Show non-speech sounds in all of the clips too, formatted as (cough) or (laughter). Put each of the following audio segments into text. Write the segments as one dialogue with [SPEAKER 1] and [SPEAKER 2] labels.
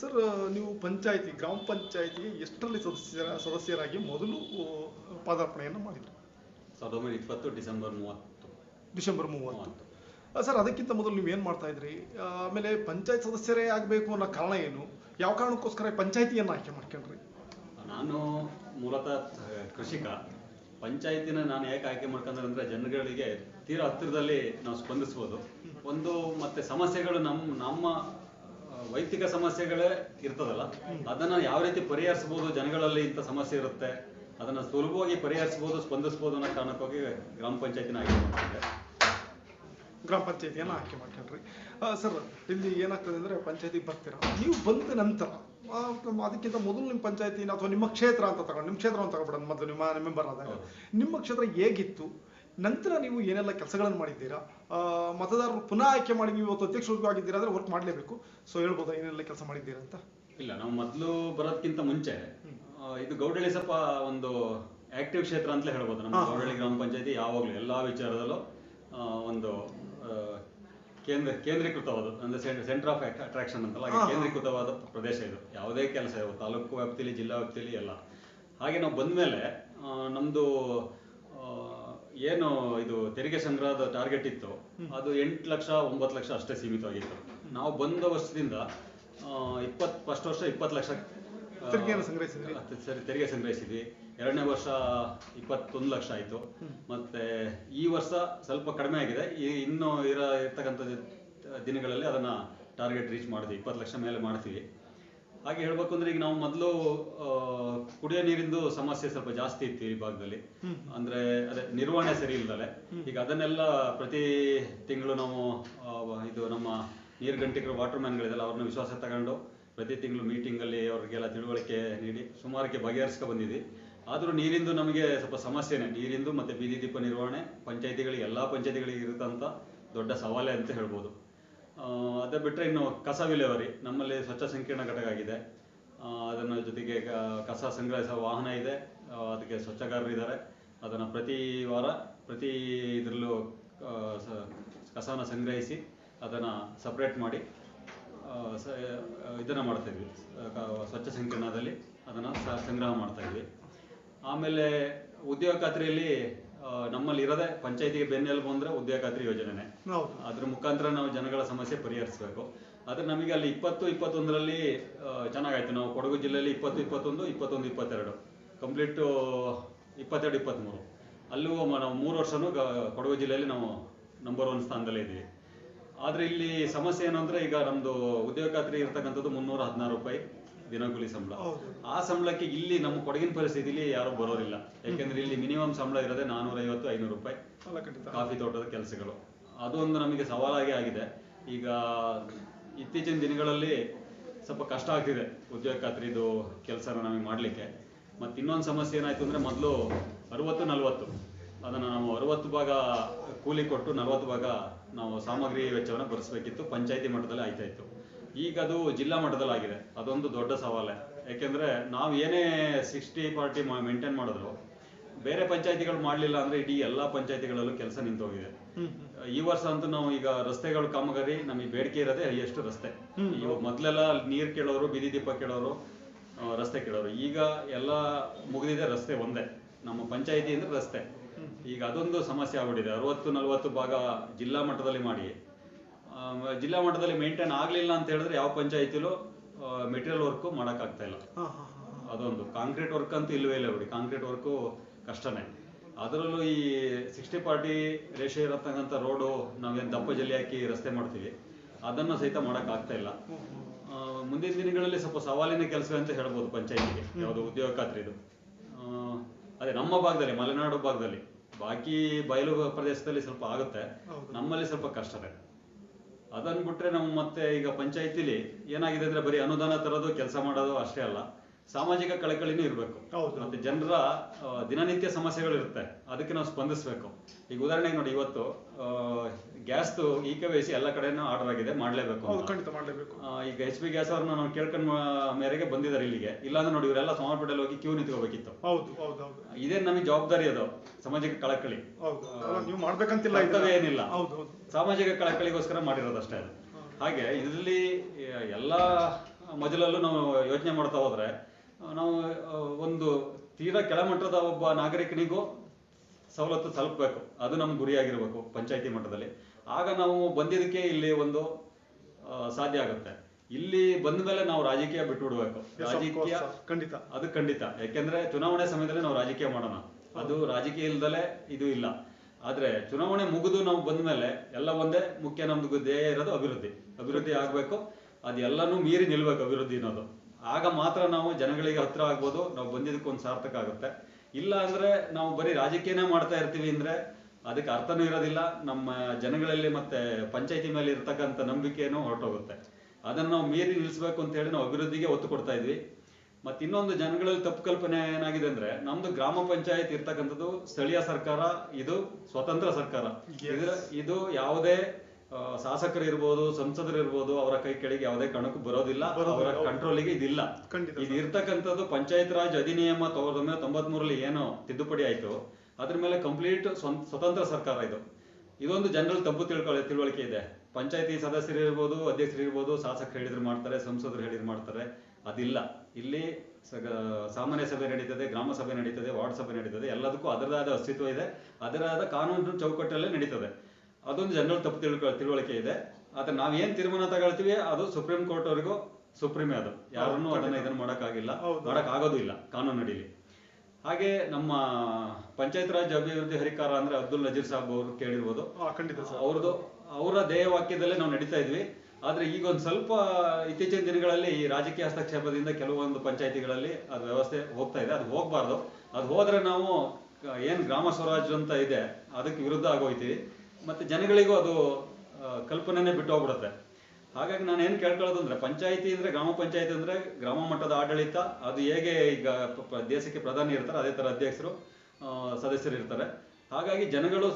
[SPEAKER 1] Sir ನೀವು ಪಂಚಾಯಿತಿ ಗ್ರಾಮ ಪಂಚಾಯಿತಿಗೆ ಎಷ್ಟರಲ್ಲಿ ಸದಸ್ಯರ ಸದಸ್ಯರಾಗಿ ಮೊದಲು ಪಾದಾರ್ಪಣೆಯನ್ನು ಮಾಡಿದ್ರು?
[SPEAKER 2] ಸಾವಿರದ ಒಂಬೈನೂರ ಇಪ್ಪತ್ತು ಡಿಸೆಂಬರ್ ಮೂವತ್ತು.
[SPEAKER 1] ಡಿಸೆಂಬರ್ ಮೂವತ್ತು. ಸರ್ ಅದಕ್ಕಿಂತ ಮೊದಲು ನೀವು ಏನು ಮಾಡ್ತಾ ಇದ್ರಿ? ಆಮೇಲೆ ಪಂಚಾಯತ್ ಸದಸ್ಯರೇ ಆಗಬೇಕು ಅನ್ನೋ ಕಾರಣ ಏನು? ಯಾವ ಕಾರಣಕ್ಕೋಸ್ಕರ ಪಂಚಾಯತಿಯನ್ನು ಆಯ್ಕೆ ಮಾಡ್ಕೊಂಡ್ರಿ?
[SPEAKER 2] ನಾನು ಮೂಲತಃ ಕೃಷಿಕ. ಪಂಚಾಯತಿನ ನಾನು ಯಾಕೆ ಆಯ್ಕೆ ಮಾಡ್ಕೊಂಡ್ರೆ ಅಂದರೆ ಜನಗಳಿಗೆ ತೀರಾ ಹತ್ತಿರದಲ್ಲಿ ನಾವು ಸ್ಪಂದಿಸ್ಬೋದು. ಒಂದು ಮತ್ತೆ ಸಮಸ್ಯೆಗಳು ನಮ್ಮ ನಮ್ಮ ವೈಯಕ್ತಿಕ ಸಮಸ್ಯೆಗಳೇ ಇರ್ತದಲ್ಲ ಅದನ್ನ ಯಾವ ರೀತಿ ಪರಿಹರಿಸಬಹುದು ಜನಗಳಲ್ಲಿ ಇಂಥ ಸಮಸ್ಯೆ ಇರುತ್ತೆ ಅದನ್ನ ಸುಲಭವಾಗಿ ಪರಿಹರಿಸಬಹುದು ಸ್ಪಂದಿಸಬಹುದು ಅನ್ನೋ ಕಾರಣಕ್ಕಾಗಿ ಗ್ರಾಮ ಪಂಚಾಯತಿನ ಆಯ್ಕೆ ಮಾಡ್ತಾರೆ
[SPEAKER 1] ಗ್ರಾಮ ಪಂಚಾಯತಿಯನ್ನು ಆಯ್ಕೆ ಮಾಡ್ಕೊಂಡ್ರಿ. ಸರ್ ಇಲ್ಲಿ ಏನಾಗ್ತದೆ ಅಂದ್ರೆ ಪಂಚಾಯತಿಗೆ ಬರ್ತೀರಾ? ನೀವು ಬಂದ ನಂತರ ಅದಕ್ಕಿಂತ ಮೊದಲು ನಿಮ್ಮ ಪಂಚಾಯತಿನ ಅಥವಾ ನಿಮ್ಮ ಕ್ಷೇತ್ರ ಅಂತ ತಗೊಂಡು ನಿಮ್ಮ ಕ್ಷೇತ್ರ ಅಂತ ತಗೊಬಿಡೋಣ ಮೊದಲು ನಿಮ್ಮ ಮೆಂಬರ್ ಆದಾಗ. ನಿಮ್ಮ ಕ್ಷೇತ್ರ ಹೇಗಿತ್ತು? ನಂತರ ನೀವು ಏನೆಲ್ಲ ಕೆಲಸಗಳನ್ನು ಮಾಡಿದ್ದೀರಾ? ಮತದಾರರು ಪುನಃ ಆಯ್ಕೆ ಮಾಡಿ ನೀವು ಇವತ್ತು ಅಧ್ಯಕ್ಷರು ಆಗಿದ್ದೀರಾ ಅಂದ್ರೆ ವರ್ಕ್ ಮಾಡಲೇಬೇಕು. ಸೊ ಹೇಳ್ಬೋದಾ ಏನೆಲ್ಲ ಕೆಲಸ ಮಾಡಿದ್ದೀರಾ ಅಂತ?
[SPEAKER 2] ಇಲ್ಲ ನಾವು ಮೊದಲು ಬರೋದಕ್ಕಿಂತ ಮುಂಚೆ ಇದು ಗೌಡಳ್ಳಿ ಸ್ವಲ್ಪ ಒಂದು ಆಕ್ಟಿವ್ ಕ್ಷೇತ್ರ ಅಂತಲೇ ಹೇಳ್ಬೋದು. ನಮ್ಮ. ಗೌಡಳ್ಳಿ ಗ್ರಾಮ ಪಂಚಾಯತಿ ಯಾವಾಗಲೂ ಎಲ್ಲಾ ವಿಚಾರದಲ್ಲೂ ಒಂದು ಕೇಂದ್ರ ಕೇಂದ್ರೀಕೃತವಾದ ಅಂದ್ರೆ ಸೆಂಟರ್ ಆಫ್ ಅಟ್ರಾಕ್ಷನ್ ಅಂತಲ್ಲ. ಕೇಂದ್ರೀಕೃತವಾದ ಪ್ರದೇಶ ಇದು. ಯಾವುದೇ ಕೆಲಸ ತಾಲೂಕು ವ್ಯಾಪ್ತಿಯಲ್ಲಿ ಜಿಲ್ಲಾ ವ್ಯಾಪ್ತಿಯಲ್ಲಿ ಎಲ್ಲ. ಹಾಗೆ ನಾವು ಬಂದ ಮೇಲೆ ನಮ್ದು ಆ, ಏನು ಇದು ತೆರಿಗೆ ಸಂಗ್ರಹದ ಟಾರ್ಗೆಟ್ ಇತ್ತು ಅದು ಎಂಟು ಲಕ್ಷ ಒಂಬತ್ತು ಲಕ್ಷ ಅಷ್ಟೇ ಸೀಮಿತವಾಗಿತ್ತು. ನಾವು ಬಂದ ವರ್ಷದಿಂದ ಇಪ್ಪತ್ತು ಫಸ್ಟ್ ವರ್ಷ ಇಪ್ಪತ್ತು ಲಕ್ಷ
[SPEAKER 1] ಸಂಗ್ರಹಿಸಿದ್ರಿ?
[SPEAKER 2] ಸರಿ ತೆರಿಗೆ ಸಂಗ್ರಹಿಸಿದ್ವಿ. ಎರಡನೇ ವರ್ಷ ಇಪ್ಪತ್ತೊಂದು ಲಕ್ಷ ಆಯಿತು. ಮತ್ತೆ ಈ ವರ್ಷ ಸ್ವಲ್ಪ ಕಡಿಮೆ ಆಗಿದೆ. ಈ ಇನ್ನು ಇರ ಇರ್ತಕ್ಕಂಥ ದಿನಗಳಲ್ಲಿ ಅದನ್ನ ಟಾರ್ಗೆಟ್ ರೀಚ್ ಮಾಡ್ತೀವಿ ಇಪ್ಪತ್ತು ಲಕ್ಷ ಮೇಲೆ ಮಾಡ್ತೀವಿ. ಹಾಗೆ ಹೇಳ್ಬೇಕು ಅಂದ್ರೆ ಈಗ ನಾವು ಮೊದಲು ಕುಡಿಯೋ ನೀರಿಂದು ಸಮಸ್ಯೆ ಸ್ವಲ್ಪ ಜಾಸ್ತಿ ಇತ್ತು ಈ ಭಾಗದಲ್ಲಿ. ಅಂದ್ರೆ ಅದೇ ನಿರ್ವಹಣೆ ಸರಿ ಇಲ್ದಲೆ ಈಗ ಅದನ್ನೆಲ್ಲ ಪ್ರತಿ ತಿಂಗಳು ನಾವು ಇದು ನಮ್ಮ ನೀರು ಗಂಟಿಕರು ವಾಟರ್ ಮ್ಯಾನ್ಗಳಿದೆಲ್ಲ ಅವ್ರನ್ನ ವಿಶ್ವಾಸ ತಗೊಂಡು ಪ್ರತಿ ತಿಂಗಳು ಮೀಟಿಂಗ್ ಅಲ್ಲಿ ಅವ್ರಿಗೆಲ್ಲ ತಿಳುವಳಿಕೆ ನೀಡಿ ಸುಮಾರಕ್ಕೆ ಬಗೆಹರಿಸ್ಕೊ ಬಂದಿದ್ವಿ. ಆದರೂ ನೀರಿಂದು ನಮಗೆ ಸ್ವಲ್ಪ ಸಮಸ್ಯೆನೆ. ನೀರಿಂದು ಮತ್ತೆ ಬೀದಿ ದೀಪ ನಿರ್ವಹಣೆ ಪಂಚಾಯತಿಗಳಿಗೆ ಎಲ್ಲ ಪಂಚಾಯತಿಗಳಿಗೆ ಇರುತ್ತಂತ ದೊಡ್ಡ ಸವಾಲೇ ಅಂತ ಹೇಳ್ಬೋದು. ಅದೇ ಬಿಟ್ಟರೆ ಇನ್ನು ಕಸ ವಿಲೇವಾರಿ, ನಮ್ಮಲ್ಲಿ ಸ್ವಚ್ಛ ಸಂಕೀರ್ಣ ಘಟಕ ಆಗಿದೆ. ಅದನ್ನ ಜೊತೆಗೆ ಕಸ ಸಂಗ್ರಹಿಸುವ ವಾಹನ ಇದೆ. ಅದಕ್ಕೆ ಸ್ವಚ್ಛಗಾರರು ಇದ್ದಾರೆ ಅದನ್ನು ಪ್ರತಿ ವಾರ, ಪ್ರತಿ ಇದರಲ್ಲೂ ಕಸನ ಸಂಗ್ರಹಿಸಿ ಅದನ್ನು ಸಪ್ರೇಟ್ ಮಾಡಿ ಇದನ್ನ ಮಾಡ್ತಾ ಇದ್ವಿ. ಸ್ವಚ್ಛ ಸಂಕೀರ್ಣದಲ್ಲಿ ಅದನ್ನು ಸಂಗ್ರಹ ಮಾಡ್ತಾ ಇದ್ವಿ. ಆಮೇಲೆ ಉದ್ಯೋಗ ಖಾತ್ರಿಯಲ್ಲಿ ನಮ್ಮಲ್ಲಿ ಇರೋದೇ ಪಂಚಾಯತಿಗೆ ಬೆನ್ನೆಲುಬು ಅಂದ್ರೆ ಉದ್ಯೋಗ ಖಾತ್ರಿ
[SPEAKER 1] ಯೋಜನೆ
[SPEAKER 2] ಅದ್ರ ಮುಖಾಂತರ ನಾವು ಜನಗಳ ಸಮಸ್ಯೆ ಪರಿಹರಿಸಬೇಕು. ಆದ್ರೆ ನಮಗೆ ಅಲ್ಲಿ ಇಪ್ಪತ್ತು ಇಪ್ಪತ್ತೊಂದರಲ್ಲಿ ಚೆನ್ನಾಗಾಯ್ತು. ನಾವು ಕೊಡಗು ಜಿಲ್ಲೆಯಲ್ಲಿ ಇಪ್ಪತ್ತು ಇಪ್ಪತ್ತೊಂದು ಇಪ್ಪತ್ತೊಂದು ಇಪ್ಪತ್ತೆರಡು. ಕಂಪ್ಲೀಟ್ ಇಪ್ಪತ್ತೆರಡು ಇಪ್ಪತ್ತ್ಮೂರು. ಅಲ್ಲೂ ನಾವು ಮೂರು ವರ್ಷನೂ ಕೊಡಗು ಜಿಲ್ಲೆಯಲ್ಲಿ ನಾವು ನಂಬರ್ ಒನ್ ಸ್ಥಾನದಲ್ಲೇ ಇದ್ದೀವಿ. ಆದರೆ ಇಲ್ಲಿ ಸಮಸ್ಯೆ ಏನು ಅಂದ್ರೆ ಈಗ ನಮ್ಮದು ಉದ್ಯೋಗ ಖಾತ್ರಿ ಇರ್ತಕ್ಕಂಥದ್ದು ಮುನ್ನೂರ ಹದಿನಾರು ರೂಪಾಯಿ. ದಿನಗೂಲಿ ಸಂಬಳ. ಆ ಸಂಬಳಕ್ಕೆ ಇಲ್ಲಿ ನಮ್ಮ ಕೊಡಗಿನ ಪರಿಸ್ಥಿತಿಲಿ ಯಾರು ಬರೋರಿಲ್ಲ ಯಾಕಂದ್ರೆ ಇಲ್ಲಿ ಮಿನಿಮಮ್ ಸಂಬಳ ಇರೋದೇ ನಾನೂರ ಐವತ್ತು ಐನೂರು ರೂಪಾಯಿ. ಕಾಫಿ ತೋಟದ ಕೆಲಸಗಳು. ಅದೊಂದು ನಮಗೆ ಸವಾಲಾಗಿ ಆಗಿದೆ. ಈಗ ಇತ್ತೀಚಿನ ದಿನಗಳಲ್ಲಿ ಸ್ವಲ್ಪ ಕಷ್ಟ ಆಗ್ತಿದೆ ಉದ್ಯೋಗ ಖಾತ್ರಿದು ಕೆಲಸನ ನಮಗೆ ಮಾಡಲಿಕ್ಕೆ. ಮತ್ತು ಇನ್ನೊಂದು ಸಮಸ್ಯೆ ಏನಾಯ್ತು ಅಂದ್ರೆ ಮೊದಲು ಅರವತ್ತು ನಲವತ್ತು. ಅದನ್ನು ನಾವು ಅರವತ್ತು ಭಾಗ ಕೂಲಿ ಕೊಟ್ಟು ನಲವತ್ತು ಭಾಗ ನಾವು ಸಾಮಗ್ರಿ ವೆಚ್ಚವನ್ನು ಭರಿಸಬೇಕಿತ್ತು. ಪಂಚಾಯಿತಿ ಮಟ್ಟದಲ್ಲಿ ಆಯ್ತಾ ಇತ್ತು ಈಗ ಅದು ಜಿಲ್ಲಾ ಮಟ್ಟದಲ್ಲಾಗಿದೆ. ಅದೊಂದು ದೊಡ್ಡ ಸವಾಲೇ. ಯಾಕೆಂದ್ರೆ ನಾವು ಏನೇ ಸಿಕ್ಸ್ಟಿ ಪಾರ್ಟಿ ಮೇಂಟೈನ್ ಮಾಡಿದ್ರು ಬೇರೆ ಪಂಚಾಯತಿಗಳು ಮಾಡಲಿಲ್ಲ ಅಂದ್ರೆ ಇಡೀ ಎಲ್ಲಾ ಪಂಚಾಯತಿಗಳಲ್ಲೂ ಕೆಲಸ ನಿಂತೋಗಿದೆ. ಈ ವರ್ಷ ಅಂತೂ ನಾವು ಈಗ ರಸ್ತೆಗಳು ಕಾಮಗಾರಿ ನಮಗೆ ಬೇಡಿಕೆ ಇರೋದೇ ಹೈಯೆಸ್ಟ್ ರಸ್ತೆ. ಇವಾಗ ಮೊದಲೆಲ್ಲ ನೀರು ಕೇಳೋರು ಬೀದಿ ದೀಪ ಕೇಳೋರು ರಸ್ತೆ ಕೇಳೋರು. ಈಗ ಎಲ್ಲ ಮುಗಿದಿದೆ ರಸ್ತೆ ಒಂದೇ. ನಮ್ಮ ಪಂಚಾಯತಿ ಅಂದ್ರೆ ರಸ್ತೆ ಈಗ ಅದೊಂದು ಸಮಸ್ಯೆ ಆಗ್ಬಿಟ್ಟಿದೆ. ಅರವತ್ತು ನಲವತ್ತು ಭಾಗ ಜಿಲ್ಲಾ ಮಟ್ಟದಲ್ಲಿ ಮಾಡಿ. ಜಿಲ್ಲಾ ಮಟ್ಟದಲ್ಲಿ ಮೇಂಟೈನ್ ಆಗ್ಲಿಲ್ಲ ಅಂತ ಹೇಳಿದ್ರೆ ಯಾವ ಪಂಚಾಯತಿಲೂ ಮೆಟೀರಿಯಲ್ ವರ್ಕ್ ಮಾಡೋಕ್ಕಾಗ್ತಾ ಇಲ್ಲ. ಅದೊಂದು. ಕಾಂಕ್ರೀಟ್ ವರ್ಕ್ ಅಂತ ಇಲ್ಲವೇ ಇಲ್ಲ ಬಿಡಿ. ಕಾಂಕ್ರೀಟ್ ವರ್ಕು ಕಷ್ಟನೇ. ಅದರಲ್ಲೂ ಈ ಸಿಕ್ಸ್ಟಿ ಪಾರ್ಟಿ ರೇಷೆ ಇರತಕ್ಕಂಥ ರೋಡು ನಾವೇನು ದಪ್ಪ ಜಲ್ಲಿ ಹಾಕಿ ರಸ್ತೆ ಮಾಡ್ತೀವಿ. ಅದನ್ನು ಸಹಿತ ಮಾಡಕ್ ಆಗ್ತಾ ಇಲ್ಲ ಮುಂದಿನ ದಿನಗಳಲ್ಲಿ ಸ್ವಲ್ಪ ಸವಾಲಿನ ಕೆಲಸ ಅಂತ ಹೇಳ್ಬೋದು ಪಂಚಾಯತಿಗೆ. ಯಾವುದು ಉದ್ಯೋಗ ಖಾತ್ರಿದು ಅದೇ ನಮ್ಮ ಭಾಗದಲ್ಲಿ ಮಲೆನಾಡು ಭಾಗದಲ್ಲಿ. ಬಾಕಿ ಬಯಲು ಪ್ರದೇಶದಲ್ಲಿ ಸ್ವಲ್ಪ ಆಗುತ್ತೆ. ನಮ್ಮಲ್ಲಿ ಸ್ವಲ್ಪ ಕಷ್ಟನೇ. ಅದನ್ನ ಬಿಟ್ರೆ ನಾವು ಮತ್ತೆ ಈಗ ಪಂಚಾಯತಿಲಿ ಏನಾಗಿದೆ ಅಂದ್ರೆ ಬರೀ ಅನುದಾನ ತರೋದು ಕೆಲಸ ಮಾಡೋದು ಅಷ್ಟೇ ಅಲ್ಲ. ಸಾಮಾಜಿಕ ಕಳಕಳಿನೂ ಇರಬೇಕು.
[SPEAKER 1] ಹೌದು.
[SPEAKER 2] ಮತ್ತೆ ಜನರ ದಿನನಿತ್ಯ ಸಮಸ್ಯೆಗಳು ಇರುತ್ತೆ ಅದಕ್ಕೆ ನಾವು ಸ್ಪಂದಿಸಬೇಕು. ಈಗ ಉದಾಹರಣೆಗೆ ನೋಡಿ ಇವತ್ತು ಗ್ಯಾಸ್ದು ಇ ಕೆ ವೈ ಸಿ ಎಲ್ಲ ಕಡೆನೂ ಆರ್ಡರ್ ಆಗಿದೆ ಮಾಡಲೇಬೇಕು
[SPEAKER 1] ಖಂಡಿತ ಮಾಡಲೇಬೇಕು.
[SPEAKER 2] ಈಗ ಎಚ್ ಪಿ ಗ್ಯಾಸ್ ಅವ್ರನ್ನ ನಾವು ಕೇಳ್ಕೊಂಡ್ ಮೇರೆಗೆ ಬಂದಿದ್ದಾರೆ ಇಲ್ಲಿಗೆ. ಇಲ್ಲಾಂದ್ರೆ ನೋಡಿ ಇವರೆಲ್ಲ ಸೋಮವಾರಪೇಟೆಯಲ್ಲಿ ಹೋಗಿ ಕ್ಯೂ ನಿಂತ್ಕೋಬೇಕಿತ್ತು.
[SPEAKER 1] ಹೌದು ಹೌದು
[SPEAKER 2] ಇದೇ ನಮಗೆ ಜವಾಬ್ದಾರಿ ಅದು ಸಾಮಾಜಿಕ ಕಳಕಳಿ.
[SPEAKER 1] ನೀವು ಮಾಡ್ಬೇಕಂತಿಲ್ಲ
[SPEAKER 2] ಏನಿಲ್ಲ. ಸಾಮಾಜಿಕ ಕಳಕಳಿಗೋಸ್ಕರ ಮಾಡಿರೋದಷ್ಟೇ ಅದು. ಹಾಗೆ ಇದರಲ್ಲಿ ಎಲ್ಲ ಮೊದಲಲ್ಲೂ ನಾವು ಯೋಚನೆ ಮಾಡ್ತಾ ಹೋದ್ರೆ ನಾವು ಒಂದು ತೀರಾ ಕೆಳಮಟ್ಟದ ಒಬ್ಬ ನಾಗರಿಕನಿಗೂ ಸವಲತ್ತು ತಲುಪಬೇಕು. ಅದು ನಮ್ಮ ಗುರಿಯಾಗಿರಬೇಕು ಪಂಚಾಯತಿ ಮಟ್ಟದಲ್ಲಿ. ಆಗ ನಾವು ಬಂದಿದ್ದಕ್ಕೆ ಇಲ್ಲಿ ಒಂದು ಸಾಧ್ಯ ಆಗುತ್ತೆ. ಇಲ್ಲಿ ಬಂದ ಮೇಲೆ ನಾವು ರಾಜಕೀಯ ಬಿಟ್ಬಿಡ್ಬೇಕು
[SPEAKER 1] Yes,
[SPEAKER 2] ರಾಜಕೀಯ
[SPEAKER 1] ಖಂಡಿತ.
[SPEAKER 2] ಅದು ಖಂಡಿತ. ಯಾಕೆಂದ್ರೆ ಚುನಾವಣೆ ಸಮಯದಲ್ಲಿ ನಾವು ರಾಜಕೀಯ ಮಾಡೋಣ. ಅದು ರಾಜಕೀಯ ಇಲ್ದಲೆ ಇದು ಇಲ್ಲ. ಆದ್ರೆ ಚುನಾವಣೆ ಮುಗಿದು ನಾವು ಬಂದ ಮೇಲೆ ಎಲ್ಲ ಒಂದೇ ಮುಖ್ಯ ನಮ್ದು ಧ್ಯೇಯ ಇರೋದು ಅಭಿವೃದ್ಧಿ. ಅಭಿವೃದ್ಧಿ ಆಗ್ಬೇಕು. ಅದೆಲ್ಲನೂ ಮೀರಿ ನಿಲ್ಬೇಕು ಅಭಿವೃದ್ಧಿ ಅನ್ನೋದು. ಆಗ ಮಾತ್ರ ನಾವು ಜನಗಳಿಗೆ ಹತ್ರ ಆಗ್ಬೋದು, ನಾವು ಬಂದಿದ್ದಕ್ಕೆ ಒಂದು ಸಾರ್ಥಕ ಆಗುತ್ತೆ. ಇಲ್ಲ ಅಂದ್ರೆ ನಾವು ಬರೀ ರಾಜಕೀಯನೇ ಮಾಡ್ತಾ ಇರ್ತೀವಿ ಅಂದ್ರೆ ಅದಕ್ಕೆ ಅರ್ಥನೂ ಇರೋದಿಲ್ಲ, ನಮ್ಮ ಜನಗಳಲ್ಲಿ ಮತ್ತೆ ಪಂಚಾಯತಿ ಮೇಲೆ ಇರ್ತಕ್ಕಂಥ ನಂಬಿಕೆನೂ ಹೊರಟೋಗುತ್ತೆ. ಅದನ್ನು ನಾವು ಮೀರಿ ನಿಲ್ಲಿಸ್ಬೇಕು ಅಂತ ಹೇಳಿ ನಾವು ಅಭಿವೃದ್ಧಿಗೆ ಒತ್ತು ಕೊಡ್ತಾ ಇದ್ವಿ. ಮತ್ತೆ ಇನ್ನೊಂದು ಜನಗಳಲ್ಲಿ ತಪ್ಪು ಕಲ್ಪನೆ ಏನಾಗಿದೆ ಅಂದ್ರೆ ನಮ್ದು ಗ್ರಾಮ ಪಂಚಾಯತ್ ಇರ್ತಕ್ಕಂಥದ್ದು ಸ್ಥಳೀಯ ಸರ್ಕಾರ, ಇದು ಸ್ವತಂತ್ರ ಸರ್ಕಾರ. ಇದು ಯಾವುದೇ ಶಾಸಕರು ಇರ್ಬೋದು ಸಂಸದರು ಇರ್ಬೋದು ಅವರ ಕೈ ಕೆಳಗೆ ಯಾವುದೇ ಕಣಕ್ಕೂ ಬರೋದಿಲ್ಲ ಅವರ. ಕಂಟ್ರೋಲಿಗೆ ಇದಿಲ್ಲ. ಇದು ಇರ್ತಕ್ಕಂಥದ್ದು ಪಂಚಾಯತ್ ರಾಜ್ ಅಧಿನಿಯಮ ಸಾವಿರದ ಒಂಬೈನೂರ ತೊಂಬತ್ಮೂರಲ್ಲಿ ಏನು ತಿದ್ದುಪಡಿ ಆಯ್ತು. ಅದ್ರ ಮೇಲೆ ಕಂಪ್ಲೀಟ್ ಸ್ವತಂತ್ರ ಸರ್ಕಾರ ಇದು. ಇದೊಂದು ಜನರಲ್ ತಪ್ಪು ತಿಳ್ಕೊಳ್ಳಿ ತಿಳುವಳಿಕೆ ಇದೆ. ಪಂಚಾಯತಿ ಸದಸ್ಯರು ಇರ್ಬೋದು ಅಧ್ಯಕ್ಷರು ಇರ್ಬೋದು ಶಾಸಕರು ಹೇಳಿದ್ರು ಮಾಡ್ತಾರೆ ಸಂಸದರು ಹೇಳಿದ್ರು ಮಾಡ್ತಾರೆ. ಅದಿಲ್ಲ. ಇಲ್ಲಿ ಸಾಮಾನ್ಯ ಸಭೆ ನಡೀತದೆ ಗ್ರಾಮ ಸಭೆ ನಡೀತದೆ ವಾರ್ಡ್ ಸಭೆ ನಡೀತದೆ ಎಲ್ಲದಕ್ಕೂ ಅದರದಾದ ಅಸ್ತಿತ್ವ ಇದೆ. ಅದರಾದ ಕಾನೂನು ಚೌಕಟ್ಟಲ್ಲೇ ನಡೀತದೆ. ಅದೊಂದು ಜನರಲ್ ತಪ್ಪು ತಿಳ್ಕೊ ತಿಳುವಳಿಕೆ ಇದೆ. ಆದ್ರೆ ನಾವ್ ಏನ್ ತೀರ್ಮಾನ ತಗೊಳ್ತೀವಿ ಅದು ಸುಪ್ರೀಂ ಕೋರ್ಟ್ ಅವರಿಗೂ ಸುಪ್ರೀಮೇ ಅದು. ಯಾರನ್ನು ಅದನ್ನ ಇದನ್ನ ಮಾಡೋಕ್ಕಾಗಿಲ್ಲ.
[SPEAKER 1] ಮಾಡೋಕ್
[SPEAKER 2] ಮಾಡಕ್ ಆಗೋದು ಇಲ್ಲ ಕಾನೂನು ಅಡಿಲಿ ಹಾಗೆ ನಮ್ಮ ಪಂಚಾಯತ್ ರಾಜ್ ಅಭಿವೃದ್ಧಿ ಹರಿಕಾರ ಅಂದ್ರೆ ಅಬ್ದುಲ್ ನಜೀರ್ ಸಾಬ್ ಅವರು ಕೇಳಿರ್ಬೋದು. ಅವ್ರದ್ದು ಅವರ ಧ್ಯೇಯವಾಕ್ಯದಲ್ಲೇ ನಾವು ನಡೀತಾ ಇದ್ವಿ. ಆದ್ರೆ ಈಗ ಒಂದು ಸ್ವಲ್ಪ ಇತ್ತೀಚಿನ ದಿನಗಳಲ್ಲಿ ಈ ರಾಜಕೀಯ ಹಸ್ತಕ್ಷೇಪದಿಂದ ಕೆಲವೊಂದು ಪಂಚಾಯತಿಗಳಲ್ಲಿ ಅದು ವ್ಯವಸ್ಥೆ ಹೋಗ್ತಾ ಇದೆ. ಅದು ಹೋಗ್ಬಾರ್ದು. ಅದು ಹೋದ್ರೆ ನಾವು ಏನ್ ಗ್ರಾಮ ಸ್ವರಾಜ್ ಅಂತ ಇದೆ ಅದಕ್ಕೆ ವಿರುದ್ಧ ಆಗೋಯ್ತೀವಿ. ಮತ್ತೆ ಜನಗಳಿಗೂ ಅದು ಕಲ್ಪನೆ ಕಲ್ಪನೆನೇ ಬಿಟ್ಟು ಹೋಗ್ಬಿಡುತ್ತೆ. ಹಾಗಾಗಿ ನಾನು ಏನ್ ಕೇಳ್ಕೊಳ್ಳೋದು ಅಂದ್ರೆ, ಪಂಚಾಯಿತಿ ಅಂದ್ರೆ ಗ್ರಾಮ ಪಂಚಾಯತಿ ಅಂದ್ರೆ ಗ್ರಾಮ ಮಟ್ಟದ ಆಡಳಿತ, ಅದು ಹೇಗೆ ಈಗ ದೇಶಕ್ಕೆ ಪ್ರಧಾನಿ ಇರ್ತಾರೆ, ಅದೇ ತರ ಅಧ್ಯಕ್ಷರು ಸದಸ್ಯರು ಇರ್ತಾರೆ. ಹಾಗಾಗಿ ಜನಗಳು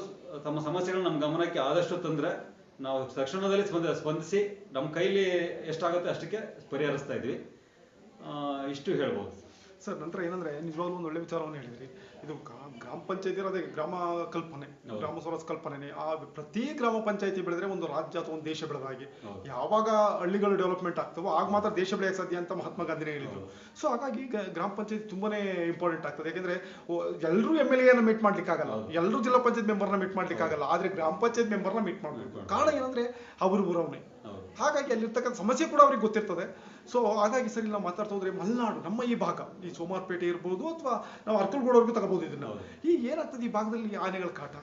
[SPEAKER 2] ತಮ್ಮ ಸಮಸ್ಯೆಗಳು ನಮ್ಮ ಗಮನಕ್ಕೆ ಆದಷ್ಟು ತಂದ್ರೆ ನಾವು ತಕ್ಷಣದಲ್ಲಿ ಸ್ಪಂದ, ಸ್ಪಂದಿಸಿ ನಮ್ಮ ಕೈಲಿ ಎಷ್ಟಾಗುತ್ತೆ ಅಷ್ಟಕ್ಕೆ ಪರಿಹರಿಸ್ತಾ ಇದ್ವಿ. ಇಷ್ಟು ಹೇಳ್ಬೋದು.
[SPEAKER 1] ಸರ್ ನಂತರ ಏನಂದ್ರೆ ನಿಜವಾಗ್ಲೂ ಒಂದು ಒಳ್ಳೆ ವಿಚಾರವನ್ನು ಹೇಳಿದ್ರಿ. ಇದು ಗ್ರಾಮ ಪಂಚಾಯತಿ ಅದೇ ಗ್ರಾಮ ಕಲ್ಪನೆ ಗ್ರಾಮ ಸ್ವರಾಜ್ ಕಲ್ಪನೆ ಆ ಪ್ರತಿ ಗ್ರಾಮ ಪಂಚಾಯತಿ ಬೆಳೆದ್ರೆ ಒಂದು ರಾಜ್ಯ ಅಥವಾ ಒಂದು ದೇಶ ಬೆಳೆದ ಹಾಗೆ ಯಾವಾಗ ಹಳ್ಳಿಗಳು ಡೆವಲಪ್ಮೆಂಟ್ ಆಗ್ತವೋ ಆಗ ಮಾತ್ರ ದೇಶ ಬೆಳೆಯಕ್ಕೆ ಸಾಧ್ಯ ಅಂತ ಮಹಾತ್ಮ ಗಾಂಧಿನೇ ಹೇಳಿದ್ರು. ಸೊ ಹಾಗಾಗಿ ಗ್ರಾಮ ಪಂಚಾಯತಿ ತುಂಬಾನೇ ಇಂಪಾರ್ಟೆಂಟ್ ಆಗ್ತದೆ. ಯಾಕಂದ್ರೆ ಎಲ್ಲರೂ ಎಂ ಎಲ್ ಎನ ಮೀಟ್ ಮಾಡ್ಲಿಕ್ಕೆ ಆಗಲ್ಲ ಎಲ್ಲರೂ ಜಿಲ್ಲಾ ಪಂಚಾಯತ್ ಮೆಂಬರ್ನ ಮೀಟ್ ಮಾಡ್ಲಿಕ್ಕೆ ಆಗಲ್ಲ ಆದ್ರೆ ಗ್ರಾಮ ಪಂಚಾಯತ್ ಮೆಂಬರ್ನ ಮೀಟ್ ಮಾಡ್ಬೇಕು. ಕಾರಣ ಏನಂದ್ರೆ ಅವರು ಬರೋವನೇ.
[SPEAKER 2] ಹೌದು.
[SPEAKER 1] ಹಾಗಾಗಿ ಅಲ್ಲಿರ್ತಕ್ಕಂಥ ಸಮಸ್ಯೆ ಕೂಡ ಅವ್ರಿಗೆ ಗೊತ್ತಿರ್ತದೆ. ಸೊ ಹಾಗಾಗಿ ಸರಿ ನಾವು ಮಾತಾಡ್ತಾ ಹೋದ್ರೆ ಮಲೆನಾಡು ನಮ್ಮ ಈ ಭಾಗ ಈ ಸೋಮಾರ್ಪೇಟೆ ಇರ್ಬೋದು ಅಥವಾ ನಾವು ಅರ್ಕಲ್ಗೋಡವರೆಗೂ ತಗೋಬಹುದು ಇದನ್ನ.
[SPEAKER 2] ನಾವು
[SPEAKER 1] ಈ ಏನಾಗ್ತದೆ ಈ ಭಾಗದಲ್ಲಿ ಆನೆಗಳ ಕಾಟ?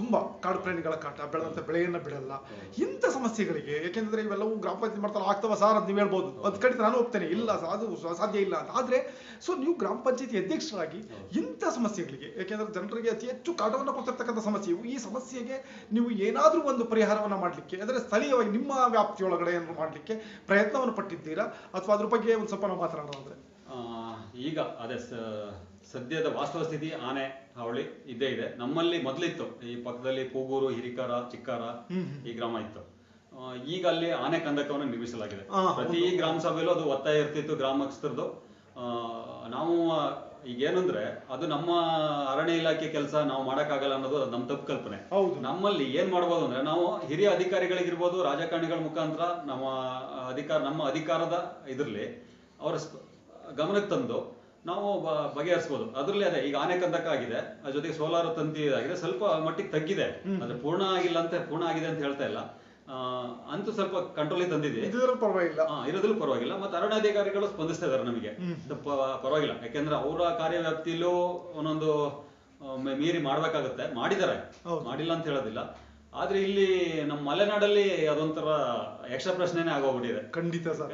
[SPEAKER 1] ತುಂಬಾ ಕಾಡು ಪ್ರಾಣಿಗಳ ಕಾಟ ಬೆಳೆದಂತ ಬೆಳೆಯನ್ನ ಬಿಡಲ್ಲ. ಇಂಥ ಸಮಸ್ಯೆಗಳಿಗೆ ಯಾಕೆಂದ್ರೆ ಇವೆಲ್ಲವೂ ಗ್ರಾಮ ಪಂಚಾಯತ್ ಮಾಡ್ತಾರೆ ಆಗ್ತವ ಸಾರ್ ಅಂತ ನೀವು ಹೇಳ್ಬೋದು. ಅದ್ ಕಡಿತ ನಾನು ಹೋಗ್ತೇನೆ. ಇಲ್ಲ ಅದು ಸಾಧ್ಯ ಇಲ್ಲ ಅಂತ. ಆದ್ರೆ ಸೊ ನೀವು ಗ್ರಾಮ ಪಂಚಾಯತಿ ಅಧ್ಯಕ್ಷರಾಗಿ ಇಂಥ ಸಮಸ್ಯೆಗಳಿಗೆ ಯಾಕೆಂದ್ರೆ ಜನರಿಗೆ ಅತಿ ಹೆಚ್ಚು ಕಾಟವನ್ನು ಕೊಡ್ತಿರ್ತಕ್ಕಂಥ ಸಮಸ್ಯೆ. ಈ ಸಮಸ್ಯೆಗೆ ನೀವು ಏನಾದರೂ ಒಂದು ಪರಿಹಾರವನ್ನ ಮಾಡ್ಲಿಕ್ಕೆ ಅಂದ್ರೆ ಸ್ಥಳೀಯವಾಗಿ ನಿಮ್ಮ ವ್ಯಾಪ್ತಿಯೊಳಗಡೆ ಏನಾದರೂ ಮಾಡ್ಲಿಕ್ಕೆ ಪ್ರಯತ್ನವನ್ನು ಪಟ್ಟಿದ್ದೀರಾ? ಅಥವಾ ಅದ್ರ ಬಗ್ಗೆ ಒಂದು ಸ್ವಲ್ಪ ನಾವು ಮಾತನಾಡೋದಾದ್ರೆ?
[SPEAKER 2] ಆ, ಈಗ ಅದೇ ಸದ್ಯದ ವಾಸ್ತವ ಸ್ಥಿತಿ ಆನೆ ಹಾವಳಿ ಇದ್ದೇ ಇದೆ. ನಮ್ಮಲ್ಲಿ ಮೊದಲಿತ್ತು. ಈ ಪಕ್ಕದಲ್ಲಿ ಕೂಗೂರು ಹಿರಿಕಾರ ಚಿಕ್ಕಾರ ಈ ಗ್ರಾಮ ಇತ್ತು. ಈಗ ಅಲ್ಲಿ ಆನೆ ಕಂದಕವನ್ನು ನಿರ್ಮಿಸಲಾಗಿದೆ. ಪ್ರತಿ ಗ್ರಾಮ ಸಭೆಯಲ್ಲೂ ಅದು ಒತ್ತಾಯ ಇರ್ತಿತ್ತು ಗ್ರಾಮಸ್ಥರದು ಆ, ನಾವು ಈಗ ಈಗೇನಂದ್ರೆ ಅದು ನಮ್ಮ ಅರಣ್ಯ ಇಲಾಖೆ ಕೆಲಸ ನಾವು ಮಾಡಕ್ಕಾಗಲ್ಲ ಅನ್ನೋದು ನಮ್ಮ ತಪ್ಪು ಕಲ್ಪನೆ. ನಮ್ಮಲ್ಲಿ ಏನ್ ಮಾಡ್ಬೋದು ಅಂದ್ರೆ ನಾವು ಹಿರಿಯ ಅಧಿಕಾರಿಗಳಿಗಿರ್ಬೋದು ರಾಜಕಾರಣಿಗಳ ಮುಖಾಂತರ ನಮ್ಮ ಅಧಿಕಾರ ನಮ್ಮ ಅಧಿಕಾರದ ಇದ್ರಲ್ಲಿ ಅವರ ಗಮನಕ್ಕೆ ತಂದು ನಾವು ಬ- ಬಗೆಹರಿಸ್ಬೋದು. ಅದ್ರಲ್ಲಿ ಅದೇ ಈಗ ಆನೆ ಕಂದಕ ಆಗಿದೆ. ಅದ್ರ ಜೊತೆಗೆ ಸೋಲಾರ್ ತಂತಿ ಆಗಿದೆ ಸ್ವಲ್ಪ ಮಟ್ಟಿಗೆ ತಗ್ಗಿದೆ. ಅದ್ರ ಪೂರ್ಣ ಆಗಿಲ್ಲ ಅಂತ ಪೂರ್ಣ ಆಗಿದೆ ಅಂತ ಹೇಳ್ತಾ ಇಲ್ಲ. ಅಂತೂ ಸ್ವಲ್ಪ ಕಂಟ್ರೋಲ್ ತಂದಿದೆ
[SPEAKER 1] ಪರವಾಗಿಲ್ಲ.
[SPEAKER 2] ಇರೋದ್ರೂ ಪರವಾಗಿಲ್ಲ. ಮತ್ತೆ ಅರಣ್ಯಾಧಿಕಾರಿಗಳು ಸ್ಪಂದಿಸ್ತಾ ಇದಾರೆ ನಮಗೆ ಪರವಾಗಿಲ್ಲ. ಯಾಕೆಂದ್ರೆ ಅವರ ಕಾರ್ಯವ್ಯಾಪ್ತಿಲೂ ಒಂದೊಂದು ಮೀರಿ ಮಾಡ್ಬೇಕಾಗತ್ತೆ. ಮಾಡಿದ್ದಾರೆ. ಮಾಡಿಲ್ಲ ಅಂತ ಹೇಳೋದಿಲ್ಲ. ಆದ್ರೆ ಇಲ್ಲಿ ನಮ್ಮ ಮಲೆನಾಡಲ್ಲಿ ಅದೊಂಥರ ಯಕ್ಷ ಪ್ರಶ್ನೆನೇ ಆಗೋಗ್ಬಿಟ್ಟಿದೆ.
[SPEAKER 1] ಖಂಡಿತ ಸರ್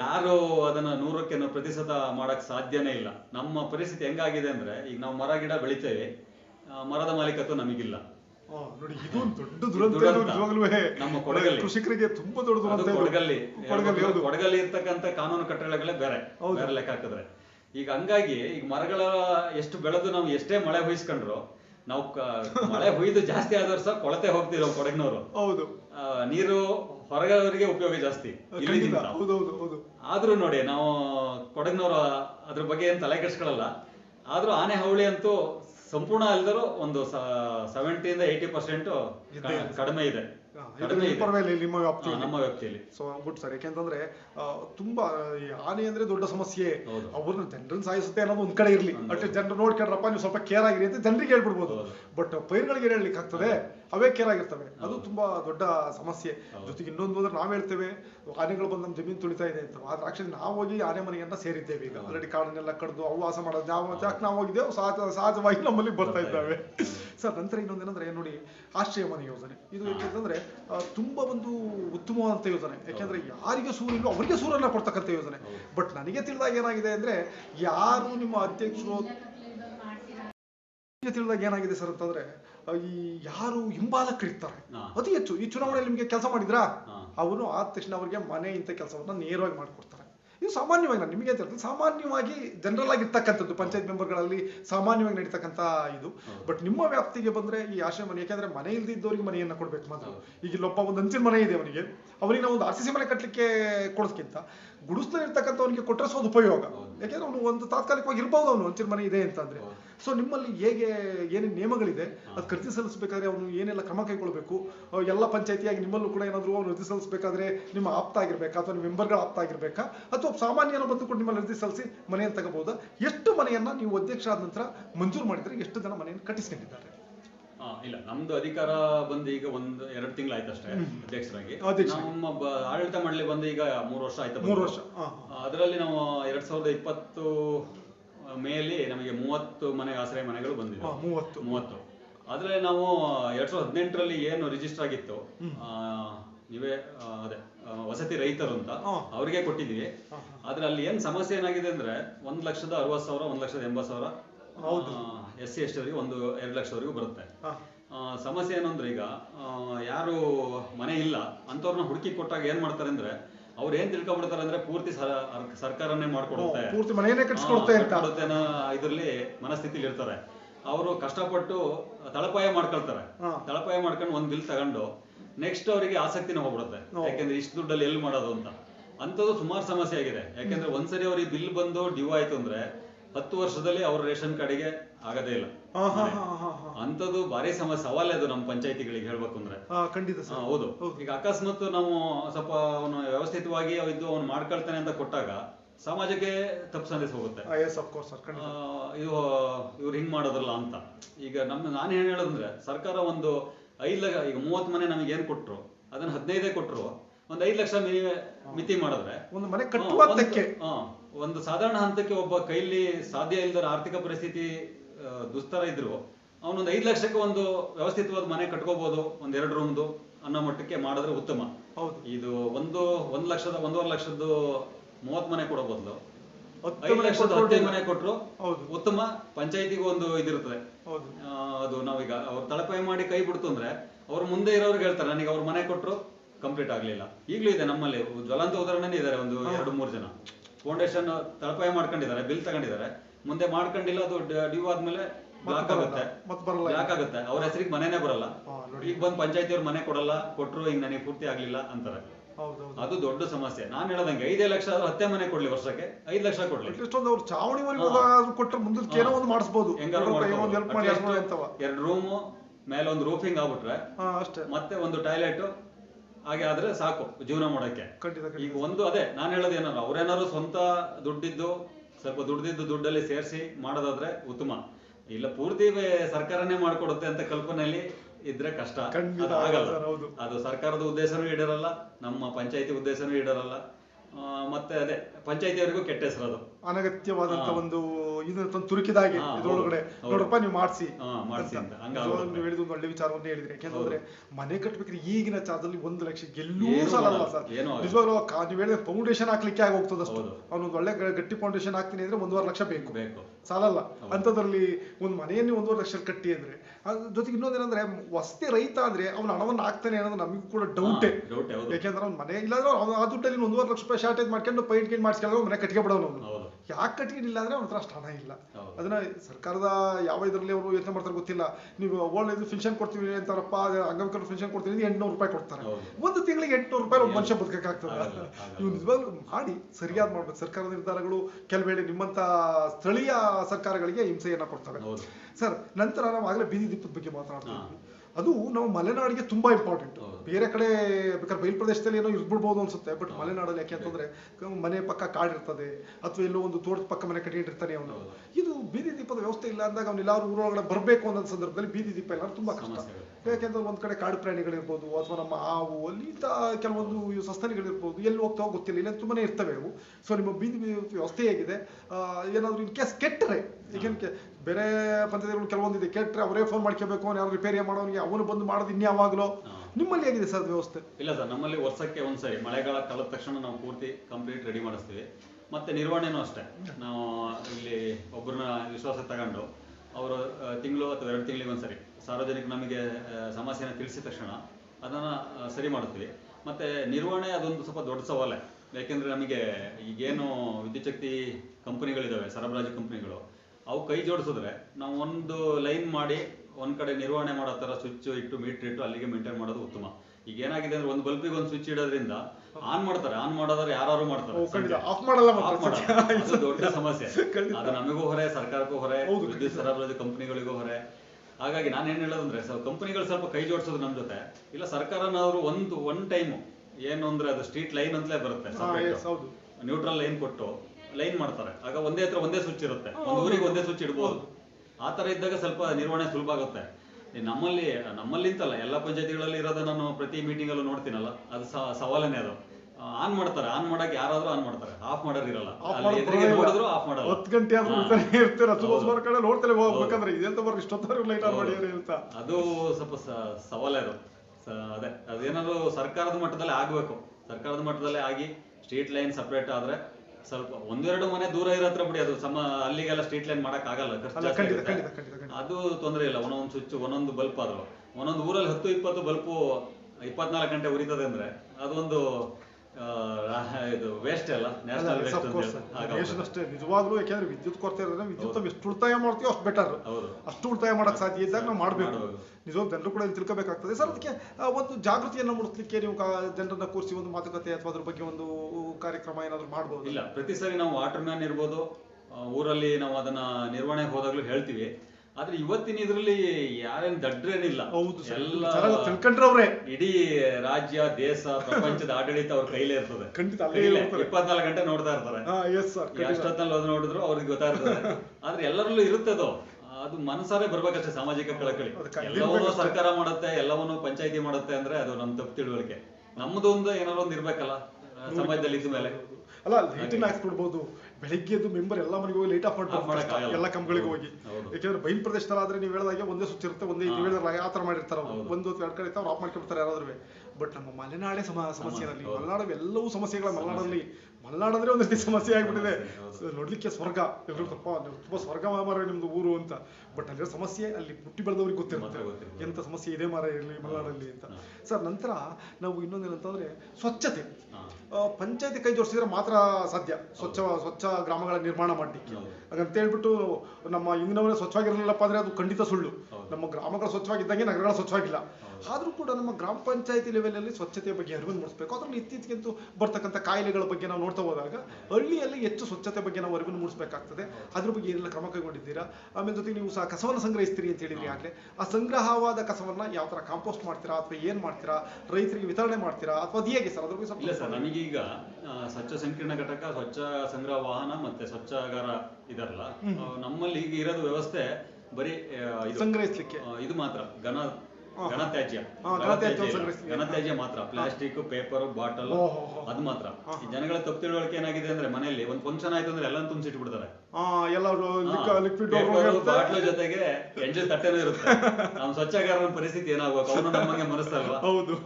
[SPEAKER 2] ಯಾರು ಅದನ್ನ ನೂರಕ್ಕೆ ನೂರು ಪ್ರತಿಶತ ಮಾಡಕ್ ಸಾಧ್ಯನೇ ಇಲ್ಲ. ನಮ್ಮ ಪರಿಸ್ಥಿತಿ ಹೆಂಗಾಗಿದೆ ಅಂದ್ರೆ ಈಗ ನಾವು ಮರ ಗಿಡ ಬೆಳಿತೇವೆ ಮರದ ಮಾಲೀಕತ್ವ ನಮಗಿಲ್ಲ.
[SPEAKER 1] ನೋಡಿ ಇದು ದೊಡ್ಡ ದುರಂತ
[SPEAKER 2] ನಮ್ಮ ಕೊಡಗಲ್ಲಿ.
[SPEAKER 1] ಕೃಷಿಕರಿಗೆ ತುಂಬಾ ದೊಡ್ಡ ದುರಂತ.
[SPEAKER 2] ಕೊಡಗಲ್ಲಿ
[SPEAKER 1] ಕೊಡಗಲ್ಲಿ
[SPEAKER 2] ಇರ್ತಕ್ಕಂಥ ಕಾನೂನು ಕಟ್ಟಳೆಗಳೇ ಬೇರೆ. ಬೇರೆ ಲೆಕ್ಕ ಹಾಕಿದ್ರೆ. ಈಗ ಹಂಗಾಗಿ ಈಗ ಮರಗಳ ಎಷ್ಟು ಬೆಳೆದು ನಾವು ಎಷ್ಟೇ ಮಳೆ ಹುಯಿಸ್ಕೊಂಡ್ರು ನಾವು ಮಳೆ ಹುಯ್ದು ಜಾಸ್ತಿ ಆದ್ರೆ ಸಹ ಕೊಳತೆ ಹೋಗ್ತಿರೋ ನಾವು ಕೊಡಗಿನವರು.
[SPEAKER 1] ಹೌದು.
[SPEAKER 2] ನೀರು ಹೊರಗವರಿಗೆ ಉಪಯೋಗ ಜಾಸ್ತಿ. ಆದ್ರೂ ನೋಡಿ ನಾವು ಕೊಡಗಿನವರು ಅದ್ರ ಬಗ್ಗೆ ಏನ್ ತಲೆ ಕೆಡ್ಸ್ಕೊಳಲ್ಲ. ಆದ್ರೂ ಆನೆ ಹವಳಿ ಅಂತೂ ಸಂಪೂರ್ಣ ಅಲ್ದರೂ ಒಂದು ಸೆವೆಂಟಿಯಿಂದ ಏಯ್ಟಿ ಪರ್ಸೆಂಟ್. ಕಡಿಮೆ ಇದೆ. ಕಡಿಮೆ ಇದೆ.
[SPEAKER 1] ಪರವಾಗಿಲ್ಲ ನಿಮ್ಮ
[SPEAKER 2] ಹಾ,
[SPEAKER 1] ವ್ಯಾಪ್ತಿಯಲ್ಲಿ
[SPEAKER 2] ನಮ್ಮ ವ್ಯಾಪ್ತಿಯಲ್ಲಿ
[SPEAKER 1] ಸೊ ಗುಡ್ ಸರ್ ಯಾಕೆಂತಂದ್ರೆ ಆ, ತುಂಬಾ ಈ ಆನೆ ಅಂದ್ರೆ ದೊಡ್ಡ ಸಮಸ್ಯೆ
[SPEAKER 2] ಹೌದು.
[SPEAKER 1] ಅವ್ರನ್ನ ಜನರನ್ನ ಸಾಯಿಸುತ್ತೆ ಅನ್ನೋದು ಒಂದ್ ಕಡೆ ಇರ್ಲಿ. ಅಟ್ ಜನರು ನೋಡ್ಕೊಂಡ್ರಪ್ಪ ನೀವು ಸ್ವಲ್ಪ ಕೇರ್ ಆಗಿರಿ ಅಂತ ಜನರಿಗೆ ಹೇಳ್ಬಿಡ್ಬೋದು
[SPEAKER 2] ಹೌದು.
[SPEAKER 1] ಬಟ್ ಪೈರ್ಗಳಿಗೆ ಏನ್ ಹೇಳ್ಲಿಕ್ಕೆ ಆಗ್ತದೆ? ಅವೇ ಕೇರ್ ಆಗಿರ್ತವೆ. ಅದು ತುಂಬಾ ದೊಡ್ಡ ಸಮಸ್ಯೆ. ಜೊತೆಗೆ ಇನ್ನೊಂದು ಅಂದ್ರೆ ನಾವ್ ಹೇಳ್ತೇವೆ ಆನೆಗಳು ಬಂದು ನಮ್ಮ ಜಮೀನ್ ತುಳಿತಾ ಇದೆ ಅಂತ. ಆದ್ರೆ ಆಕ್ಚುಲಿ ನಾವು ಹೋಗಿ ಆನೆ ಮನೆಯನ್ನ ಸೇರಿದ್ದೇವೆ ಈಗ. ಆಲ್ರೆಡಿ ಕಾಡನ್ನೆಲ್ಲ ಕಡ್ದು ಅವು ವಾಸ ಮಾಡೋದು. ನಾವು ಯಾಕೆ ನಾವು ಹೋಗಿದ್ದೇವೆ ಸಹಜ ಸಹಜವಾಗಿ ನಮ್ಮಲ್ಲಿ ಬರ್ತಾ ಇದ್ದಾವೆ.
[SPEAKER 2] ಇದೆ. (laughs)
[SPEAKER 1] ಸರ್ ನಂತರ ಇನ್ನೊಂದೇನಂದ್ರೆ ನೋಡಿ ಆಶ್ರಯ ಮನೆ ಯೋಜನೆ. ಇದು ಯಾಕೆಂತಂದ್ರೆ ತುಂಬಾ ಒಂದು ಉತ್ತಮವಾದಂತ ಯೋಜನೆ. ಯಾಕೆಂದ್ರೆ ಯಾರಿಗೆ ಸೂರ್ಯನಿಗೂ ಅವರಿಗೆ ಸೂರ್ಯನ ಕೊಡ್ತಕ್ಕಂಥ ಯೋಜನೆ. ಬಟ್ ನನಗೆ ತಿಳಿದಾಗ ಏನಾಗಿದೆ ಅಂದ್ರೆ ಯಾರು ನಿಮ್ಮ ಅಧ್ಯಕ್ಷರು ತಿಳಿದಾಗ ಏನಾಗಿದೆ ಸರ್ ಅಂತಂದ್ರೆ ಈ ಯಾರು ಹಿಂಬಾಲಕರಿರ್ತಾರೆ
[SPEAKER 2] ಇರ್ತಾರೆ.
[SPEAKER 1] ಅತಿ ಹೆಚ್ಚು ಈ ಚುನಾವಣೆಯಲ್ಲಿ ನಿಮಗೆ ಕೆಲಸ ಮಾಡಿದ್ರಾ? ಅವನು ಆದ ತಕ್ಷಣ ಅವರಿಗೆ ಮನೆ ಇಂಥ ಕೆಲಸವನ್ನ ನೇರವಾಗಿ ಮಾಡಿಕೊಡ್ತಾರೆ. ಇದು ಸಾಮಾನ್ಯವಾಗಿ ನಾನು ನಿಮಗೆ ಅಂತ ಹೇಳ್ತೀನಿ ಸಾಮಾನ್ಯವಾಗಿ ಜನರಲ್ ಆಗಿ ಇರ್ತಕ್ಕಂಥದ್ದು ಪಂಚಾಯತ್ ಮೆಂಬರ್ಗಳಲ್ಲಿ ಸಾಮಾನ್ಯವಾಗಿ ನಡೀತಕ್ಕಂಥ ಇದು. ಬಟ್ ನಿಮ್ಮ ವ್ಯಾಪ್ತಿಗೆ ಬಂದ್ರೆ ಈ ಆಶ್ರಯ ಮನೆ ಯಾಕಂದ್ರೆ ಮನೆ ಇಲ್ದಿದ್ದವರಿಗೆ ಮನೆಯನ್ನ ಕೊಡ್ಬೇಕು
[SPEAKER 2] ಮಾತ್ರ.
[SPEAKER 1] ಈಗ ಇಲ್ಲೊಬ್ಬ ಒಂದು ಹಂಚಿನ ಮನೆ ಇದೆ ಅವನಿಗೆ. ಅವನಿಗೆ ನಾವು ಒಂದು ಆರ್ ಸಿ ಸಿ ಮನೆ ಕಟ್ಟಲಿಕ್ಕೆ ಕೊಡೋದಕ್ಕಿಂತ ಗುಡಿಸ್ಲಲ್ಲಿ ಇರ್ತಕ್ಕಂಥವನಿಗೆ ಕೊಟ್ಟರೆ ಸೊ ಉಪಯೋಗ. ಯಾಕೆಂದ್ರೆ ಅವನು ಒಂದು ತಾತ್ಕಾಲಿಕವಾಗಿ ಇರ್ಬೋದು ಅವನು ಹಂಚಿನ ಮನೆ ಇದೆ ಅಂತಂದ್ರೆ
[SPEAKER 2] ಅಂದ್ರೆ.
[SPEAKER 1] ಸೊ ನಿಮ್ಮಲ್ಲಿ ಹೇಗೆ ಏನೇನು ನಿಯಮಗಳಿದೆ? ಅದು ಕೃತಿ ಸಲ್ಲಿಸಬೇಕಾದ್ರೆ ಅವನು ಏನೆಲ್ಲ ಕ್ರಮ ಕೈಗೊಳ್ಬೇಕು? ಎಲ್ಲ ಪಂಚಾಯತಿಯಾಗಿ ನಿಮ್ಮಲ್ಲೂ ಕೂಡ ಏನಾದರೂ ಅವನು ಅರ್ಜಿ ಸಲ್ಲಿಸಬೇಕಾದ್ರೆ ನಿಮ್ಮ ಆಪ್ತ ಆಗಿರ್ಬೇಕಾ ಅಥವಾ ನಿಮ್ಮ ಮೆಂಬರ್ಗಳ ಆಪ್ತ ಆಗಿರ್ಬೇಕಾ? ಅಥವಾ ಸಾಮಾನ್ಯನ ಬಂದುಕೊಂಡು ಕೂಡ ನಿಮ್ಮಲ್ಲಿ ಅರ್ಜಿ ಸಲ್ಲಿಸಿ ಮನೆಯನ್ನು ತಗೋಬಹುದಾ? ಎಷ್ಟು ಮನೆಯನ್ನ ನೀವು ಅಧ್ಯಕ್ಷ ಆದ ನಂತರ ಮಂಜೂರು ಮಾಡಿದ್ರೆ ಎಷ್ಟು ಜನ ಮನೆಯನ್ನು ಕಟ್ಟಿಸ್ಕೊಂಡಿದ್ದಾರೆ?
[SPEAKER 2] ಇಲ್ಲ ನಮ್ದು ಅಧಿಕಾರ ಬಂದು ಈಗ ಒಂದು ಎರಡು ತಿಂಗಳಾಯ್ತು ಅಷ್ಟೇ ಅಧ್ಯಕ್ಷರಾಗಿ. ನಮ್ಮ ಆಡಳಿತ ಮಂಡಳಿ ಬಂದು ಈಗ ಮೂರು ವರ್ಷ ಆಯ್ತು
[SPEAKER 1] ಮೂರು ವರ್ಷ
[SPEAKER 2] ಅದರಲ್ಲಿ ನಾವು ಎರಡ್ ಸಾವಿರದ ಇಪ್ಪತ್ತು ಮೇಲೆ ನಮಗೆ ಮೂವತ್ತು ಮನೆ ಆಶ್ರಯ ಮನೆಗಳು ಬಂದಿದೆ.
[SPEAKER 1] ಮೂವತ್ತು.
[SPEAKER 2] ಮೂವತ್ತು. ಆದ್ರೆ ನಾವು ಎರಡ್ ಸಾವಿರದ ಹದಿನೆಂಟರಲ್ಲಿ ಏನು ರಿಜಿಸ್ಟರ್ ಆಗಿತ್ತು ನೀವೇ ಅದೇ ವಸತಿ ರೈತರು ಅಂತ. ಅವ್ರಿಗೆ ಕೊಟ್ಟಿದ್ವಿ
[SPEAKER 1] ಹಾ,
[SPEAKER 2] ಆದ್ರೆ ಅಲ್ಲಿ ಏನ್ ಸಮಸ್ಯೆ ಏನಾಗಿದೆ ಅಂದ್ರೆ ಒಂದ್ ಲಕ್ಷದ ಅರವತ್ ಸಾವಿರ ಒಂದ್ ಲಕ್ಷದ ಎಂಬತ್ ಸಾವಿರ
[SPEAKER 1] ಹೌದು.
[SPEAKER 2] ಎಸ್ ಸಿ ಎಸ್ ಅವರಿಗೆ ಒಂದು ಎರಡು ಲಕ್ಷವರೆಗೂ ಬರುತ್ತೆ. ಆ, ಸಮಸ್ಯೆ ಏನಂದ್ರೆ ಅಂದ್ರೆ ಈಗ ಆ, ಯಾರು ಮನೆ ಇಲ್ಲ ಅಂತವ್ರನ್ನ ಹುಡುಕಿ ಕೊಟ್ಟಾಗ ಏನ್ ಮಾಡ್ತಾರೆ ಅಂದ್ರೆ ಅವ್ರು ಏನ್ ತಿಳ್ಕೊಂಡ್ಬಿಡ್ತಾರೆ ಅಂದ್ರೆ ಪೂರ್ತಿ ಸರ- ಸರ್ಕಾರನೇ ಮಾಡ್ಕೊಡುತ್ತೆ.
[SPEAKER 1] ಪೂರ್ತಿ ಮನೆಯನ್ನೇ
[SPEAKER 2] ಅನ್ನೋ ಇದ್ರಲ್ಲಿ ಮನಸ್ಥಿತಿಲಿ ಇರ್ತಾರೆ. ಅವರು ಕಷ್ಟಪಟ್ಟು ತಳಪಾಯ ಮಾಡ್ಕೊಳ್ತಾರೆ. ತಳಪಾಯ ಮಾಡ್ಕೊಂಡು ಒಂದ್ ಬಿಲ್ ತಗೊಂಡು ನೆಕ್ಸ್ಟ್ ಅವರಿಗೆ ಆಸಕ್ತಿನ ಹೋಗ್ಬಿಡುತ್ತೆ. ಯಾಕೆಂದ್ರೆ ಇಷ್ಟು ದುಡ್ಡಲ್ಲಿ ಎಲ್ಲಿ ಮಾಡೋದು ಅಂತ. ಅಂಥದ್ದು ಸುಮಾರು ಸಮಸ್ಯೆ ಆಗಿದೆ. ಯಾಕೆಂದ್ರೆ ಒಂದ್ಸರಿ ಅವ್ರಿಗೆ ಬಿಲ್ ಬಂದು ಡ್ಯೂ ಆಯ್ತು ಅಂದ್ರೆ ಹತ್ತು ವರ್ಷದಲ್ಲಿ ಅವ್ರ ರೇಷನ್ ಕಾರ್ಡಿಗೆ ಆಗದೇ ಇಲ್ಲ. ಅಂತದ್ದು. ಭಾರಿ ಸಮಸ್ಯೆ ಸವಾಲೇ ಅದು ನಮ್ಮ ಪಂಚಾಯತಿಗಳಿಗೆ ಹೇಳ್ಬೇಕು ಅಂದ್ರೆ.
[SPEAKER 1] ಖಂಡಿತ
[SPEAKER 2] ಹೌದು. ಈಗ ಅಕಸ್ಮಾತ್ ನಾವು ಸ್ವಲ್ಪ ಅವನು ವ್ಯವಸ್ಥಿತವಾಗಿ ಇದ್ದು ಅವನು ಮಾಡ್ಕೊಳ್ತಾನೆ ಅಂತ ಕೊಟ್ಟಾಗ ಸಮಾಜಕ್ಕೆ ತಪ್ಪು ಸಂದೇಶ ಹೋಗುತ್ತೆ. ಇದು ಇವ್ರು ಹಿಂಗ್ ಮಾಡೋದ್ರಲ್ಲ ಅಂತ. ಈಗ ನಮ್ಮ ನಾನು ಏನ್ ಹೇಳೋದಂದ್ರೆ ಸರ್ಕಾರ ಒಂದು ಐದ್ ಲಕ್ಷ ಈಗ ಮೂವತ್ ಮನೆ ನಮಗೆ ಏನ್ ಕೊಟ್ರು ಅದನ್ನ ಹದಿನೈದೇ ಕೊಟ್ರು ಒಂದ್ ಐದ್ ಲಕ್ಷ ಮಿತಿ ಮಾಡಿದ್ರೆ
[SPEAKER 1] ಒಂದು ಮನೆ
[SPEAKER 2] ಒಂದು- ಸಾಧಾರಣ ಹಂತಕ್ಕೆ ಒಬ್ಬ ಕೈಲಿ ಸಾಧ್ಯ ಇಲ್ದರ ಆರ್ಥಿಕ ಪರಿಸ್ಥಿತಿ ದುಸ್ತರ ಇದ್ರು ಅವನೊಂದು ಐದು ಲಕ್ಷಕ್ಕೆ ಒಂದು ವ್ಯವಸ್ಥಿತವಾದ ಮನೆ ಕಟ್ಕೋಬಹುದು ಒಂದ್ ಎರಡು ರೂಮ್ದು ಅನ್ನೋ ಮಟ್ಟಕ್ಕೆ ಮಾಡಿದ್ರೆ ಉತ್ತಮ.
[SPEAKER 1] ಹೌದು.
[SPEAKER 2] ಇದು ಒಂದು ಒಂದ್ ಲಕ್ಷದ ಒಂದೂವರೆ ಲಕ್ಷದ್ದು ಮೂವತ್ ಮನೆ ಕೊಡೋ ಬದಲು. ಐದು
[SPEAKER 1] ಮನೆ
[SPEAKER 2] ಲಕ್ಷದ ಹದಿನೈದು ಮನೆ ಕೊಟ್ಟರು
[SPEAKER 1] ಹೌದು.
[SPEAKER 2] ಉತ್ತಮ ಪಂಚಾಯತಿಗೂ ಒಂದು ಇದಿರ್ತದೆ ಅದು ನಾವೀಗ ಅವ್ರು ತಳಪಾಯ ಮಾಡಿ ಕೈ ಬಿಡ್ತು ಅಂದ್ರೆ ಅವ್ರು ಮುಂದೆ ಇರೋರ್ಗೆ ಹೇಳ್ತಾರೆ ನನಗೆ ಅವ್ರ ಮನೆ ಕೊಟ್ರು ಕಂಪ್ಲೀಟ್ ಆಗ್ಲಿಲ್ಲ. ಈಗಲೂ ಇದೆ ನಮ್ಮಲ್ಲಿ ಜ್ವಲಂತ ಉದಾಹರಣೆ ಇದಾರೆ ಒಂದು ಎರಡು ಮೂರು ಜನ. ಫೌಂಡೇಶನ್ ತಳಪಾಯ ಮಾಡ್ಕೊಂಡಿದ್ದಾರೆ ಬಿಲ್ ತಗೊಂಡಿದ್ದಾರೆ. ಮುಂದೆ ಮಾಡ್ಕೊಂಡಿಲ್ಲ ಅದು ಡ್ಯೂ ಆದ್ಮೇಲೆ ಬ್ಲಾಕ್. ಆಗುತ್ತೆ. ಬ್ಲಾಕ್ ಆಗುತ್ತೆ. ಅವ್ರ ಹೆಸರಿಗೆ ಮನೆನೇ ಬರಲ್ಲ. ಈಗ ಬಂದ್ ಪಂಚಾಯತಿ ಅವ್ರ ಮನೆ ಕೊಡಲ್ಲ ಕೊಟ್ರು ಈಗ ನನಗೆ ಪೂರ್ತಿ ಆಗ್ಲಿಲ್ಲ ಅಂತಾರೆ. ಅದು ದೊಡ್ಡ ಸಮಸ್ಯೆ. ನಾನು ಹೇಳದಂಗೆ ಐದೇ ಲಕ್ಷ ಆದ್ರೂ ಹತ್ತೆ ಮನೆ ಕೊಡ್ಲಿ ವರ್ಷಕ್ಕೆ ಐದ್ ಲಕ್ಷ ಕೊಡ್ಲಿ. ಎರಡು ರೂಮು ಮೇಲೆ ಒಂದು ರೂಫಿಂಗ್ ಆಗ್ಬಿಟ್ರೆ ಮತ್ತೆ ಒಂದು ಟಾಯ್ಲೆಟ್ ಹಾಗೆ ಆದ್ರೆ ಸಾಕು ಜೀವನ ಮಾಡೋಕೆ
[SPEAKER 1] ಖಂಡಿತ
[SPEAKER 2] ಈಗ ಒಂದು ಅದೇ ನಾನು ಹೇಳೋದು ಏನಲ್ಲ ಅವ್ರೇನಾದ್ರು ಸ್ವಂತ ದುಡ್ಡಿದ್ದು ಸ್ವಲ್ಪ ದುಡ್ದಿದ್ದು ದುಡ್ಡಲ್ಲಿ ಸೇರಿಸಿ ಮಾಡೋದಾದ್ರೆ ಉತ್ತಮ. ಇಲ್ಲ ಪೂರ್ತಿ ಸರ್ಕಾರನೇ ಮಾಡ್ಕೊಡುತ್ತೆ ಅಂತ ಕಲ್ಪನೆಯಲ್ಲಿ ಇದ್ರೆ ಕಷ್ಟ. ಆಗಲ್ಲ. ಅದು ಸರ್ಕಾರದ ಉದ್ದೇಶನೂ ಇಡರಲ್ಲ ನಮ್ಮ ಪಂಚಾಯತಿ ಉದ್ದೇಶನೂ ಇಡರಲ್ಲ ಮತ್ತೆ ಅದೇ ಪಂಚಾಯತಿಯವರಿಗೂ ಕೆಟ್ಟ ಹೆಸರು ಅದು
[SPEAKER 1] ಅನಗತ್ಯವಾದಂತ ಒಂದು ಇದನ್ನ ತಂದು ತುರುಕಿದಾಗೆ ಇದ್ರೊಳಗಡೆ. ನೋಡಪ್ಪ ನೀವು ಮಾಡಿಸಿ ನೀವು ಹೇಳಿದ ಒಂದು ಒಳ್ಳೆ ವಿಚಾರವನ್ನೇ ಹೇಳಿದ್ರೆ. ಯಾಕೆಂದ್ರೆ ಮನೆ ಕಟ್ಟಬೇಕ್ರಿ ಈಗಿನ ಚಾರ್ಜಲ್ಲಿ ಒಂದು ಲಕ್ಷ ಗೆಲ್ಲೂ
[SPEAKER 2] ಸಾಲ
[SPEAKER 1] ಸಾಲಲ್ಲ. ಸರ್. ನಿಜವಾಗ್ಲೂ ನೀವು ಹೇಳಿದ ಫೌಂಡೇಶನ್ ಹಾಕ್ಲಿಕ್ಕೆ ಆಗಿ ಹೋಗ್ತದೆ ಅಷ್ಟು
[SPEAKER 2] ಹೌದು.
[SPEAKER 1] ಅವನೊಂದು ಒಳ್ಳೆ ಗಟ್ಟಿ ಫೌಂಡೇಶನ್ ಹಾಕ್ತೀನಿ ಅಂದ್ರೆ ಒಂದೂವರೆ ಲಕ್ಷ ಬೇಕು. ಸಾಲಲ್ಲ.
[SPEAKER 2] ಅಂತದ್ರಲ್ಲಿ
[SPEAKER 1] ಅಂಥದ್ರಲ್ಲಿ ಒಂದು ಮನೆಯಲ್ಲಿ ಒಂದೂವರೆ ಲಕ್ಷ ಕಟ್ಟಿ ಅಂದ್ರೆ ಅದ್ರ ಜೊತೆಗೆ ಇನ್ನೊಂದೇನಂದ್ರೆ ವಸ್ತಿ ರೈತ ಅಂದ್ರೆ ಅವ್ನ ಹಣವನ್ನು ಹಾಕ್ತಾನೆ ಅನ್ನೋದು ನಮಗೂ ಕೂಡ ಡೌಟೇ. ಯಾಕೆಂದ್ರೆ ಅವ್ನ ಮನೆ ಇಲ್ಲಾಂದ್ರೆ ಆ ದುಡ್ಡಲ್ಲಿ ಒಂದೂವರೆ ಲಕ್ಷ ರೂಪಾಯಿ ಶಾರ್ಟೇಜ್ ಮಾಡ್ಕೊಂಡು ಪೈಂಟ್ ಗೇಟ್ ಮಾಡಿಸ್ಕೊಂಡು ಮನೆ ಕಟ್ಟಿಗೆ ಬಿಡೋನು ಯಾಕೆ ಕಟ್ಕೊಂಡಿಲ್ಲ ಅಂದ್ರೆ ಒಂಥರ ಹತ್ರ ಅಷ್ಟು ಹಣ ಇಲ್ಲ ಅದನ್ನ ಸರ್ಕಾರದ ಯಾವ ಇದರಲ್ಲಿ ಅವರು ಯೋಚನೆ ಮಾಡ್ತಾರೆ ಗೊತ್ತಿಲ್ಲ. ನೀವು ಓಲ್ಡ್ ಏಜ್ ಪೆನ್ಷನ್ ಕೊಡ್ತೀವಿ ಅಂತಾರಪ್ಪ ಅಂಗವಿಕಲರು ಪೆನ್ಷನ್ ಕೊಡ್ತೀವಿ ಅಂದ್ರೆ ಎಂಟ್ನೂರು ರೂಪಾಯಿ ಕೊಡ್ತಾರೆ. ಒಂದು ತಿಂಗಳಿಗೆ ಎಂಟ್ನೂರು ರೂಪಾಯಿ ಒಂದು ಮನುಷ್ಯ ಬದುಕಕ್ಕಾಗ್ತದೆ. ನೀವು ನಿಜವಾಗ್ಲೂ ಮಾಡಿ ಸರಿಯಾದ ಮಾಡ್ಬೇಕು. ಸರ್ಕಾರದ ನಿರ್ಧಾರಗಳು ಕೆಲವು ವೇಳೆ ನಿಮ್ಮಂತ ಸ್ಥಳೀಯ ಸರ್ಕಾರಗಳಿಗೆ ಹಿಂಸೆಯನ್ನ
[SPEAKER 2] ಕೊಡ್ತಾರೆ
[SPEAKER 1] ಸರ್ ನಂತರ ನಾವು ಆಗಲೇ ಬೀದಿ ದೀಪದ ಬಗ್ಗೆ ಮಾತನಾಡ್ತೀವಿ ಅದು ನಾವು ಮಲೆನಾಡಿಗೆ ತುಂಬಾ ಇಂಪಾರ್ಟೆಂಟ್ ಬೇರೆ ಕಡೆ ಬೇಕಾದ್ರೆ ಬಯಲು ಪ್ರದೇಶದಲ್ಲಿ ಏನೋ ಇರ್ಬಿಡ್ಬೋದು ಅನ್ಸುತ್ತೆ ಬಟ್ ಮಲೆನಾಡಲ್ಲಿ ಯಾಕೆ ಅಂತಂದ್ರೆ ಮನೆ ಪಕ್ಕ ಕಾಡಿರ್ತದೆ ಅಥವಾ ಎಲ್ಲೋ ಒಂದು ತೋಟದ ಪಕ್ಕ ಮನೆ ಕಟ್ಟಿಟ್ಟಿರ್ತಾನೆ ಅವನು. ಇದು ಬೀದಿ ದೀಪದ ವ್ಯವಸ್ಥೆ ಇಲ್ಲ ಅಂದಾಗ ಅವ್ನು ಎಲ್ಲಾರು ಊರೊಳಗಡೆ ಬರಬೇಕು ಅನ್ನೋ ಸಂದರ್ಭದಲ್ಲಿ ಬೀದಿ ದೀಪ ಎಲ್ಲ ತುಂಬಾ ಕಷ್ಟ. ಯಾಕೆಂದ್ರೆ ಒಂದ್ ಕಡೆ ಕಾಡು ಪ್ರಾಣಿಗಳಿರ್ಬೋದು ಅಥವಾ ನಮ್ಮ ಹಾವು ಅಲ್ಲಿ ಕೆಲವೊಂದು ಸಸ್ತನಿಗಳಿರ್ಬೋದು ಎಲ್ಲಿ ಹೋಗ್ತಾವೋ ಗೊತ್ತಿಲ್ಲ ಇಲ್ಲ ತುಂಬಾನೇ ಇರ್ತವೆ ಅವು. ಸೊ ನಿಮ್ಮ ಬೀದಿ ವ್ಯವಸ್ಥೆ ಹೇಗಿದೆ. ಏನಾದರೂ ಇನ್ ಕೇಸ್ ಕೆಟ್ಟರೆ ಈಗೇನು ಬೇರೆ ಪಂಚಾಯತಿಗಳು ಕೆಲವೊಂದಿದೆ. ಕೆಟ್ಟರೆ ಅವರೇ ಫೋನ್ ಮಾಡ್ಕೋಬೇಕು ಅವ್ನು ಯಾರು ರಿಪೇರಿ ಮಾಡೋನಿಗೆ ಅವನು ಬಂದು ಮಾಡೋದು ಇನ್ಯಾವಾಗಲೋ.
[SPEAKER 2] ಯಾವಾಗಲೂ
[SPEAKER 1] ನಿಮ್ಮಲ್ಲಿ ಹೇಗಿದೆ ಸರ್ ವ್ಯವಸ್ಥೆ?
[SPEAKER 2] ಇಲ್ಲ ಸರ್ ನಮ್ಮಲ್ಲಿ ವರ್ಷಕ್ಕೆ ಒಂದ್ಸರಿ ಮಳೆಗಾಲ ಕಲದ ತಕ್ಷಣ ನಾವು ಪೂರ್ತಿ ಕಂಪ್ಲೀಟ್ ರೆಡಿ ಮಾಡಿಸ್ತೀವಿ. ಮತ್ತೆ ನಿರ್ವಹಣೆನೂ ಅಷ್ಟೇ. ನಾವು ಇಲ್ಲಿ ಒಬ್ಬರನ್ನ ವಿಶ್ವಾಸ ತಗೊಂಡು ಅವರು ತಿಂಗಳು ಅಥವಾ ಎರಡು ತಿಂಗಳಿಗೆ ಒಂದ್ಸರಿ ಸಾರ್ವಜನಿಕ ನಮಗೆ ಸಮಸ್ಯೆನ ತಿಳಿಸಿದ ತಕ್ಷಣ ಅದನ್ನು ಸರಿ ಮಾಡ್ತೀವಿ. ಮತ್ತೆ ನಿರ್ವಹಣೆ ಅದೊಂದು ಸ್ವಲ್ಪ ದೊಡ್ಡ ಸವಾಲೇ. ಯಾಕೆಂದ್ರೆ ನಮಗೆ ಈಗೇನು ವಿದ್ಯುಚ್ಛಕ್ತಿ ಕಂಪನಿಗಳಿದ್ದಾವೆ ಸರಬರಾಜು ಕಂಪನಿಗಳು ಅವು ಕೈ ಜೋಡಿಸಿದ್ರೆ ನಾವು ಒಂದು ಲೈನ್ ಮಾಡಿ ಒಂದ್ ಕಡೆ ನಿರ್ವಹಣೆ ಮಾಡೋ ತರ ಸ್ವಿಚ್ ಇಟ್ಟು ಮೀಟರ್ ಇಟ್ಟು ಅಲ್ಲಿಗೆ ಮೇಂಟೈನ್ ಮಾಡೋದು ಉತ್ತಮ. ಈಗ ಏನಾಗಿದೆ ಅಂದ್ರೆ ಒಂದು ಬಲ್ಬಿಗೆ ಒಂದು ಸ್ವಿಚ್ ಇಡೋದ್ರಿಂದ ಆನ್ ಮಾಡ್ತಾರೆ. ಆನ್ ಮಾಡೋದ್ರೆ ಯಾರು ಮಾಡ್ತಾರೆ. (laughs) ದೊಡ್ಡ ಸಮಸ್ಯೆ. (laughs) ಅದು ನಮಗೂ ಹೊರೆ ಸರ್ಕಾರಕ್ಕೂ ಹೊರೆ ವಿದ್ಯುತ್. ಸರಬರಾಜು ಕಂಪನಿಗಳಿಗೂ ಹೊರೆ. ಹಾಗಾಗಿ ನಾನು ಏನ್ ಹೇಳೋದಂದ್ರೆ ಕಂಪನಿಗಳು ಸ್ವಲ್ಪ ಕೈ ಜೋಡಿಸೋದು ನಮ್ ಜೊತೆ. ಇಲ್ಲ ಸರ್ಕಾರನವರು ಒಂದು ಒನ್ ಟೈಮ್ ಏನು ಅಂದ್ರೆ ಅದು ಸ್ಟ್ರೀಟ್ ಲೈನ್ ಅಂತಲೇ ಬರುತ್ತೆ ನ್ಯೂಟ್ರಲ್ ಲೈನ್ ಕೊಟ್ಟು ಲೈನ್ ಮಾಡ್ತಾರೆ. ಆಗ ಒಂದೇ ಹತ್ರ ಒಂದೇ ಸ್ವಿಚ್ ಇರುತ್ತೆ. ಒಂದು ಊರಿಗೆ ಒಂದೇ ಸ್ವಿಚ್ ಇಡ್ಬೋದು. ಆ ತರ ಇದ್ದಾಗ ಸ್ವಲ್ಪ ನಿರ್ವಹಣೆ ಸುಲಭ ಆಗುತ್ತೆ. ನಮ್ಮಲ್ಲಿ ನಮ್ಮಲ್ಲಿ ಅಂತಲ್ಲ ಎಲ್ಲ ಪಂಚಾಯತಿಗಳಲ್ಲಿ ಇರೋದ ನಾನು ಪ್ರತಿ ಮೀಟಿಂಗ್ ಅಲ್ಲೂ ನೋಡ್ತೀನಲ್ಲ ಅದು ಸವಾಲನೇ ಅದು. ಆನ್ ಮಾಡ್ತಾರೆ. ಆನ್ ಮಾಡಕ್ ಯಾರಾದ್ರೂ ಆನ್ ಮಾಡ್ತಾರೆ. ಆಫ್ ಮಾಡೋರ್ ಇರಲ್ಲ ನೋಡಿದ್ರು ಆಫ್ ಮಾಡಲ್ಲ.
[SPEAKER 1] ಹತ್ತು ಗಂಟೆ ಆದ್ರೂ ಇರ್ತೀರ. ಸುಮಾರು. ಕಡೆ ನೋಡ್ತಲೇ ಹೋಗ್ಬೇಕಂದ್ರೆ ಇದೆಂತ ಬರ್ರಿ ಇಷ್ಟೊತ್ತವರೆಗೂ ಲೈಟ್ ಆನ್ ಮಾಡಿ ಅಂತ.
[SPEAKER 2] ಅದು ಸ್ವಲ್ಪ ಸವಾಲೇ ಅದು. ಅದೇ. ಅದೇನಾದ್ರು ಸರ್ಕಾರದ ಮಟ್ಟದಲ್ಲೇ ಆಗ್ಬೇಕು. ಸರ್ಕಾರದ ಮಟ್ಟದಲ್ಲೇ ಆಗಿ ಸ್ಟ್ರೀಟ್ ಲೈನ್ ಸಪ್ರೇಟ್ ಆದ್ರೆ ಸ್ವಲ್ಪ ಒಂದೆರಡು ಮನೆ ದೂರ ಇರತ್ರ ಬಿಡಿ ಅದು ಸಮ ಅಲ್ಲಿಗೆಲ್ಲ ಸ್ಟ್ರೀಟ್ ಲೈನ್ ಮಾಡಕ್ ಆಗಲ್ಲ ಅದು ತೊಂದರೆ ಇಲ್ಲ ಒಂದೊಂದು ಸ್ವಿಚ್ ಒಂದೊಂದು ಬಲ್ಪ್ ಆದ್ರು. ಒಂದೊಂದು ಊರಲ್ಲಿ ಹತ್ತು ಇಪ್ಪತ್ತು ಬಲ್ಪು ಇಪ್ಪತ್ನಾಲ್ಕು ಗಂಟೆ ಉರಿತದೆ ಅಂದ್ರೆ ಅದೊಂದು ಇದು ವೇಸ್ಟ್ ಅಲ್ಲ ನ್ಯಾಷನಲ್ ವೇಸ್ಟ್
[SPEAKER 1] ನಿಜವಾಗ್ಲೂ ಯಾಕೆಂದ್ರೆ ವಿದ್ಯುತ್ ಕೊರತೆ ಇರೋದ್ರೆ ವಿದ್ಯುತ್ ಎಷ್ಟು ಉಳಿತಾಯ ಮಾಡ್ತೀವೋ ಅಷ್ಟು ಬೆಟರ್ ಅಷ್ಟು ಉಳಿತಾಯ ಮಾಡಕ್ ಸಾಧ್ಯ ಇದ್ದಾಗ ನಾವು ಮಾಡಬೇಕು. ನಿಜವಾಗ ಜನರು ಕೂಡ ತಿಳ್ಕೋಬೇಕಾಗ್ತದೆ. ಸರ್ ಅದಕ್ಕೆ ಒಂದು ಜಾಗೃತಿಯನ್ನು ಮೂಡಿಸ್ಲಿಕ್ಕೆ ನೀವು ಜನರನ್ನ ಕೂರಿಸಿ ಒಂದು ಮಾತುಕತೆ ಅಥವಾ ಅದ್ರ ಬಗ್ಗೆ ಒಂದು ಕಾರ್ಯಕ್ರಮ ಏನಾದ್ರು ಮಾಡಬಹುದು
[SPEAKER 2] ಇಲ್ಲ ಪ್ರತಿ ಸಾರಿ ನಾವು ವಾಟರ್ ಮ್ಯಾನ್ ಇರ್ಬೋದು ಊರಲ್ಲಿ ನಾವು ಅದನ್ನ ನಿರ್ವಹಣೆಗೆ ಹೋದಾಗ್ಲೂ ಹೇಳ್ತೀವಿ. ಆದ್ರೆ ಇವತ್ತಿನ ಇದ್ರಲ್ಲಿ ಯಾರೇನ್ ದಡ್ರೇನಿಲ್ಲ.
[SPEAKER 1] ಹೌದು
[SPEAKER 2] ಎಲ್ಲ
[SPEAKER 1] ತಿಳ್ಕೊಂಡ್ರೆ ಅವ್ರೆ
[SPEAKER 2] ಇಡೀ ರಾಜ್ಯ ದೇಶ ಪ್ರಪಂಚದ ಆಡಳಿತ ಅವ್ರ ಕೈಲೇ ಇರ್ತದೆ.
[SPEAKER 1] ಖಂಡಿತ.
[SPEAKER 2] ಇಪ್ಪತ್ನಾಲ್ಕು ಗಂಟೆ ನೋಡ್ತಾ ಇರ್ತಾರೆ. ಎಷ್ಟೊತ್ತಲ್ಲಿ ಹೋದ್ ನೋಡಿದ್ರು ಅವ್ರಿಗೆ ಗೊತ್ತಾಗ್ತದೆ ಆದ್ರೆ ಎಲ್ಲರಲ್ಲೂ ಇರುತ್ತೆ ಅದು. ಅದು ಮನಸಾರೆ ಬರ್ಬೇಕಷ್ಟೇ ಸಾಮಾಜಿಕ ಕಳಕಳಿ. ಎಲ್ಲವನ್ನೂ ಸರ್ಕಾರ ಮಾಡುತ್ತೆ ಎಲ್ಲವನ್ನೂ ಪಂಚಾಯತಿ ಮಾಡುತ್ತೆ ಅಂದ್ರೆ ಅದು ನಮ್ ತಪ್ಪು ತಿಳುವಳಿಕೆ. ನಮ್ದು ಒಂದು ಏನಾದ್ರು ಒಂದು ಇರ್ಬೇಕಲ್ಲ ಸಮಾಜದಲ್ಲಿ ಇದ್ದ ಮೇಲೆ.
[SPEAKER 1] ಅಲ್ಲ ಲೈಟನ್ನ ಹಾಕ್ಸ್ಬಿಡ್ಬೋದು ಬೆಳಿಗ್ಗೆ ಎದ್ದು ಮೆಂಬರ್ ಎಲ್ಲ ಮನೆಗೆ ಹೋಗಿ ಲೈಟ್ ಆಫ್ ಮಾಡ್ತಾರೆ. ಎಲ್ಲ ಕಂಬಗಳಿಗೆ ಹೋಗಿ. ಯಾಕಂದ್ರೆ ಬೈಲ್ ಪ್ರದೇಶದಲ್ಲಾದ್ರೆ ನೀವು ಹೇಳಿದಾಗೆ ಒಂದೇ ಸುತ್ತಿರುತ್ತೆ ಒಂದೇ ನೀವು. ಹೇಳಿದ್ರೆ ಆ ಥರ ಮಾಡಿರ್ತಾರೆ ಅವರು. ಒಂದು ಎರಡು ಕಡೆ ಇರ್ತಾವೆ ಆಫ್ ಮಾಡ್ಕೊಳ್ತಾರೆ ಯಾರಾದ್ರೂ ಬಟ್ ನಮ್ಮ ಮಲೆನಾಡೇ ಸಮ ಸಮಸ್ಯೆನಲ್ಲಿ
[SPEAKER 2] ಇರಲಿ
[SPEAKER 1] ಮಲೆನಾಡು ಎಲ್ಲವೂ ಸಮಸ್ಯೆಗಳ ಮಲೆನಾಡಲ್ಲಿ ಮಲೆನಾಡಂದ್ರೆ ಒಂದು ರೀತಿ ಸಮಸ್ಯೆ ಆಗ್ಬಿಟ್ಟಿದೆ. ನೋಡ್ಲಿಕ್ಕೆ ಸ್ವರ್ಗ. ಎಲ್ರು ತಪ್ಪ ತುಂಬಾ ಸ್ವರ್ಗ ಮಾರ ನಿಮ್ದು ಊರು ಅಂತ. ಬಟ್ ಅಲ್ಲಿರೋ ಸಮಸ್ಯೆ ಅಲ್ಲಿ ಹುಟ್ಟಿ ಬೆಳೆದವ್ರಿಗೆ ಗೊತ್ತಿರುತ್ತೆ. ಎಂತ ಸಮಸ್ಯೆ ಇದೆ ಮಾರ ಇರಲಿ ಮಲೆನಾಡಲ್ಲಿ ಅಂತ. ಸರ್ ನಂತರ ನಾವು ಇನ್ನೊಂದೇನಂತಂದ್ರೆ ಸ್ವಚ್ಛತೆ. ಪಂಚಾಯತಿ ಕೈ ಜೋಡಿಸಿದ್ರೆ ಮಾತ್ರ ಸಾಧ್ಯ. ಸ್ವಚ್ಛ ಸ್ವಚ್ಛ ಗ್ರಾಮಗಳ ನಿರ್ಮಾಣ ಮಾಡಲಿಕ್ಕೆ. ಹಾಗಂತ ಹೇಳ್ಬಿಟ್ಟು ನಮ್ಮ ಇಂದಿನವರೇ ಸ್ವಚ್ಛವಾಗಿರಲಿಲ್ಲಪ್ಪ ಅಂದ್ರೆ ಅದು ಖಂಡಿತ ಸುಳ್ಳು. ನಮ್ಮ ಗ್ರಾಮಗಳು ಸ್ವಚ್ಛವಾಗಿದ್ದಂಗೆ ನಗರಗಳು ಸ್ವಚ್ಛವಾಗಿಲ್ಲ. ಆದರೂ ಕೂಡ ನಮ್ಮ ಗ್ರಾಮ ಪಂಚಾಯತಿ ಲೆವೆಲಲ್ಲಿ ಸ್ವಚ್ಛತೆಯ ಬಗ್ಗೆ ಅರಿವನ್ನು ಮೂಡಿಸಬೇಕು. ಅದರಲ್ಲಿ ಇತ್ತೀಚೆಗಂತೂ ಬರ್ತಕ್ಕಂಥ ಕಾಯಿಲೆಗಳ ಬಗ್ಗೆ ನಾವು ನೋಡ್ತಾ ಹೋದಾಗ ಹಳ್ಳಿಯಲ್ಲಿ ಹೆಚ್ಚು ಸ್ವಚ್ಛತೆ ಬಗ್ಗೆ ನಾವು ಅರಿವನ್ನು ಮೂಡಿಸಬೇಕಾಗ್ತದೆ. ಅದ್ರ ಬಗ್ಗೆ ಏನೆಲ್ಲ ಕ್ರಮ ಕೈಗೊಂಡಿದ್ದೀರಾ? ಆಮೇಲೆ ಜೊತೆಗೆ ನೀವು ಸಹ ಕಸವನ್ನು ಸಂಗ್ರಹಿಸ್ತೀರಿ ಅಂತ ಹೇಳಿದ್ರಿ ಆಗಲೇ. ಆ ಸಂಗ್ರಹವಾದ ಕಸವನ್ನ ಯಾವ ತರ ಕಾಂಪೋಸ್ಟ್ ಮಾಡ್ತೀರಾ ಅಥವಾ ಏನ್ ಮಾಡ್ತೀರಾ? ರೈತರಿಗೆ ವಿತರಣೆ ಮಾಡ್ತೀರಾ? ಅಥವಾ ಅದು ಹೇಗೆ ಸರ್? ಅದ್ರ ಬಗ್ಗೆ
[SPEAKER 2] ಇಲ್ಲ ಸರ್ ಆ, ಸ್ವಚ್ಛ ಸಂಕೀರ್ಣ ಘಟಕ ಸ್ವಚ್ಛ ಸಂಗ್ರಹ ವಾಹನ ಮತ್ತೆ ಸ್ವಚ್ಛಾಗಾರ ಇದಾರಲ್ಲ. ನಮ್ಮಲ್ಲಿ ಈಗ ಇರೋದು ವ್ಯವಸ್ಥೆ ಬರೀ
[SPEAKER 1] ಸಂಗ್ರಹಿಸಲಿಕ್ಕೆ.
[SPEAKER 2] ಇದು ಮಾತ್ರ ಘನ. ಘನತ್ಯಾಜ್ಯ.
[SPEAKER 1] ಘನತ್ಯಾಜ್ಯ
[SPEAKER 2] ಮಾತ್ರ ಪ್ಲಾಸ್ಟಿಕ್ ಪೇಪರ್ ಬಾಟಲ್. ಅದು ಮಾತ್ರ. ಈ ಜನಗಳ ತಪ್ಪು ತಿಳುವಳಿಕೆ ಏನಾಗಿದೆ ಅಂದ್ರೆ ಮನೆಯಲ್ಲಿ ಒಂದು ಫಂಕ್ಷನ್ ಆಯ್ತು ಅಂದ್ರೆ
[SPEAKER 1] ಎಲ್ಲಾನು ತುಂಬಿಸಿ ಇಟ್ಬಿಡ್ತಾರೆ
[SPEAKER 2] ಬಾಟ್ಲು ಜೊತೆಗೆ ಎಂಜಲ್ ತಟ್ಟೆನೂ ಇರುತ್ತೆ. ನಮ್ಮ ಸ್ವಚ್ಛಗಾರನ ಪರಿಸ್ಥಿತಿ ಏನಾಗ್ಬೇಕು ಅವನು ನಮಗೆ ಮನಸ್ಸಲ್ವಾ
[SPEAKER 1] ಹೌದು.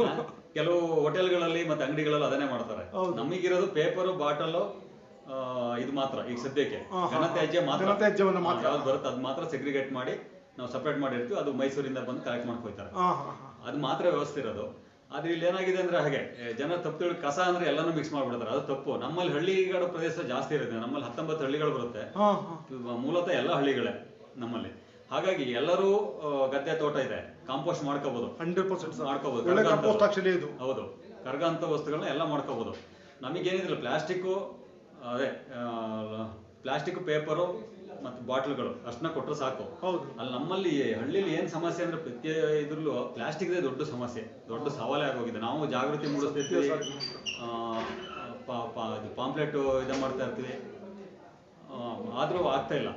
[SPEAKER 2] ಕೆಲವು ಹೋಟೆಲ್ಗಳಲ್ಲಿ ಮತ್ತೆ ಅಂಗಡಿಗಳಲ್ಲಿ ಅದನ್ನೇ ಮಾಡ್ತಾರೆ. ನಮಗಿರೋದು ಪೇಪರ್ ಬಾಟಲ್ ಇದು ಮಾತ್ರ ಈಗ ಸದ್ಯಕ್ಕೆ. ಘನತ್ಯಾಜ್ಯ ಮಾತ್ರ.
[SPEAKER 1] ಘನತ್ಯಾಜ್ಯವನ್ನ ಮಾತ್ರ.
[SPEAKER 2] ಯಾವ್ದು ಬರುತ್ತೆ ಅದು ಮಾತ್ರ ಸೆಗ್ರಿಗೇಟ್ ಮಾಡಿ ನಾವು ಸಪರೇಟ್ ಮಾಡಿರ್ತೀವಿ ಅದು ಮೈಸೂರಿಂದ ಬಂದು ಕಲೆಕ್ಟ್ ಮಾಡ್ಕೊಯ್ತಾರೆ
[SPEAKER 1] ಹಾ
[SPEAKER 2] ಅದು ಮಾತ್ರ ವ್ಯವಸ್ಥೆ ಇರೋದು. ಆದ್ರೆ ಇಲ್ಲಿ ಏನಾಗಿದೆ ಅಂದ್ರೆ ಹಾಗೆ ಜನ ತಪ್ಪು ತಿಳಿ ಕಸ ಅಂದ್ರೆ ಎಲ್ಲಾನು ಮಿಕ್ಸ್ ಮಾಡ್ಬಿಡ್ತಾರೆ ಅದು ತಪ್ಪು. ನಮ್ಮಲ್ಲಿ ಹಳ್ಳಿಗಳ ಪ್ರದೇಶ ಜಾಸ್ತಿ ಇರುತ್ತೆ ನಮ್ಮಲ್ಲಿ ಹತ್ತೊಂಬತ್ತು ಹಳ್ಳಿಗಳು ಬರುತ್ತೆ. ಮೂಲತಃ ಎಲ್ಲ ಹಳ್ಳಿಗಳೇ ನಮ್ಮಲ್ಲಿ. ಹಾಗಾಗಿ ಎಲ್ಲರೂ ಗದ್ದೆ ತೋಟ ಇದೆ ಕಾಂಪೋಸ್ಟ್ ಮಾಡ್ಕೋಬಹುದು
[SPEAKER 1] ಹಂಡ್ರೆಡ್ ಪರ್ಸೆಂಟ್
[SPEAKER 2] ಮಾಡ್ಕೋಬಹುದು ಹೌದು. ಕರ್ಗ ಅಂತ ವಸ್ತುಗಳನ್ನ ಎಲ್ಲ ಮಾಡ್ಕೋಬಹುದು ನಮಗೇನಿದಿಲ್ಲ ಪ್ಲಾಸ್ಟಿಕ್ ಅದೇ ಪ್ಲಾಸ್ಟಿಕ್ ಪೇಪರು ಮತ್ತು ಬಾಟ್ಲ್ಗಳು ಅಷ್ಟನ್ನ ಕೊಟ್ಟರೆ ಸಾಕು.
[SPEAKER 1] ಹೌದು.
[SPEAKER 2] ಅಲ್ಲಿ ನಮ್ಮಲ್ಲಿ ಹಳ್ಳಿಲಿ ಏನು ಸಮಸ್ಯೆ ಅಂದ್ರೆ ಪ್ರತಿ ಇದ್ರಲ್ಲೂ ಪ್ಲಾಸ್ಟಿಕ್ದೇ ದೊಡ್ಡ ಸಮಸ್ಯೆ. ದೊಡ್ಡ ಸವಾಲೇ ಆಗೋಗಿದೆ. ನಾವು ಜಾಗೃತಿ ಮೂಡಿಸ್ತಿರ್ತೀವಿ. ಪಾಂಪ್ಲೆಟು ಇದು ಮಾಡ್ತಾ ಇರ್ತೀವಿ. ಆದರೂ ಆಗ್ತಾ ಇಲ್ಲ.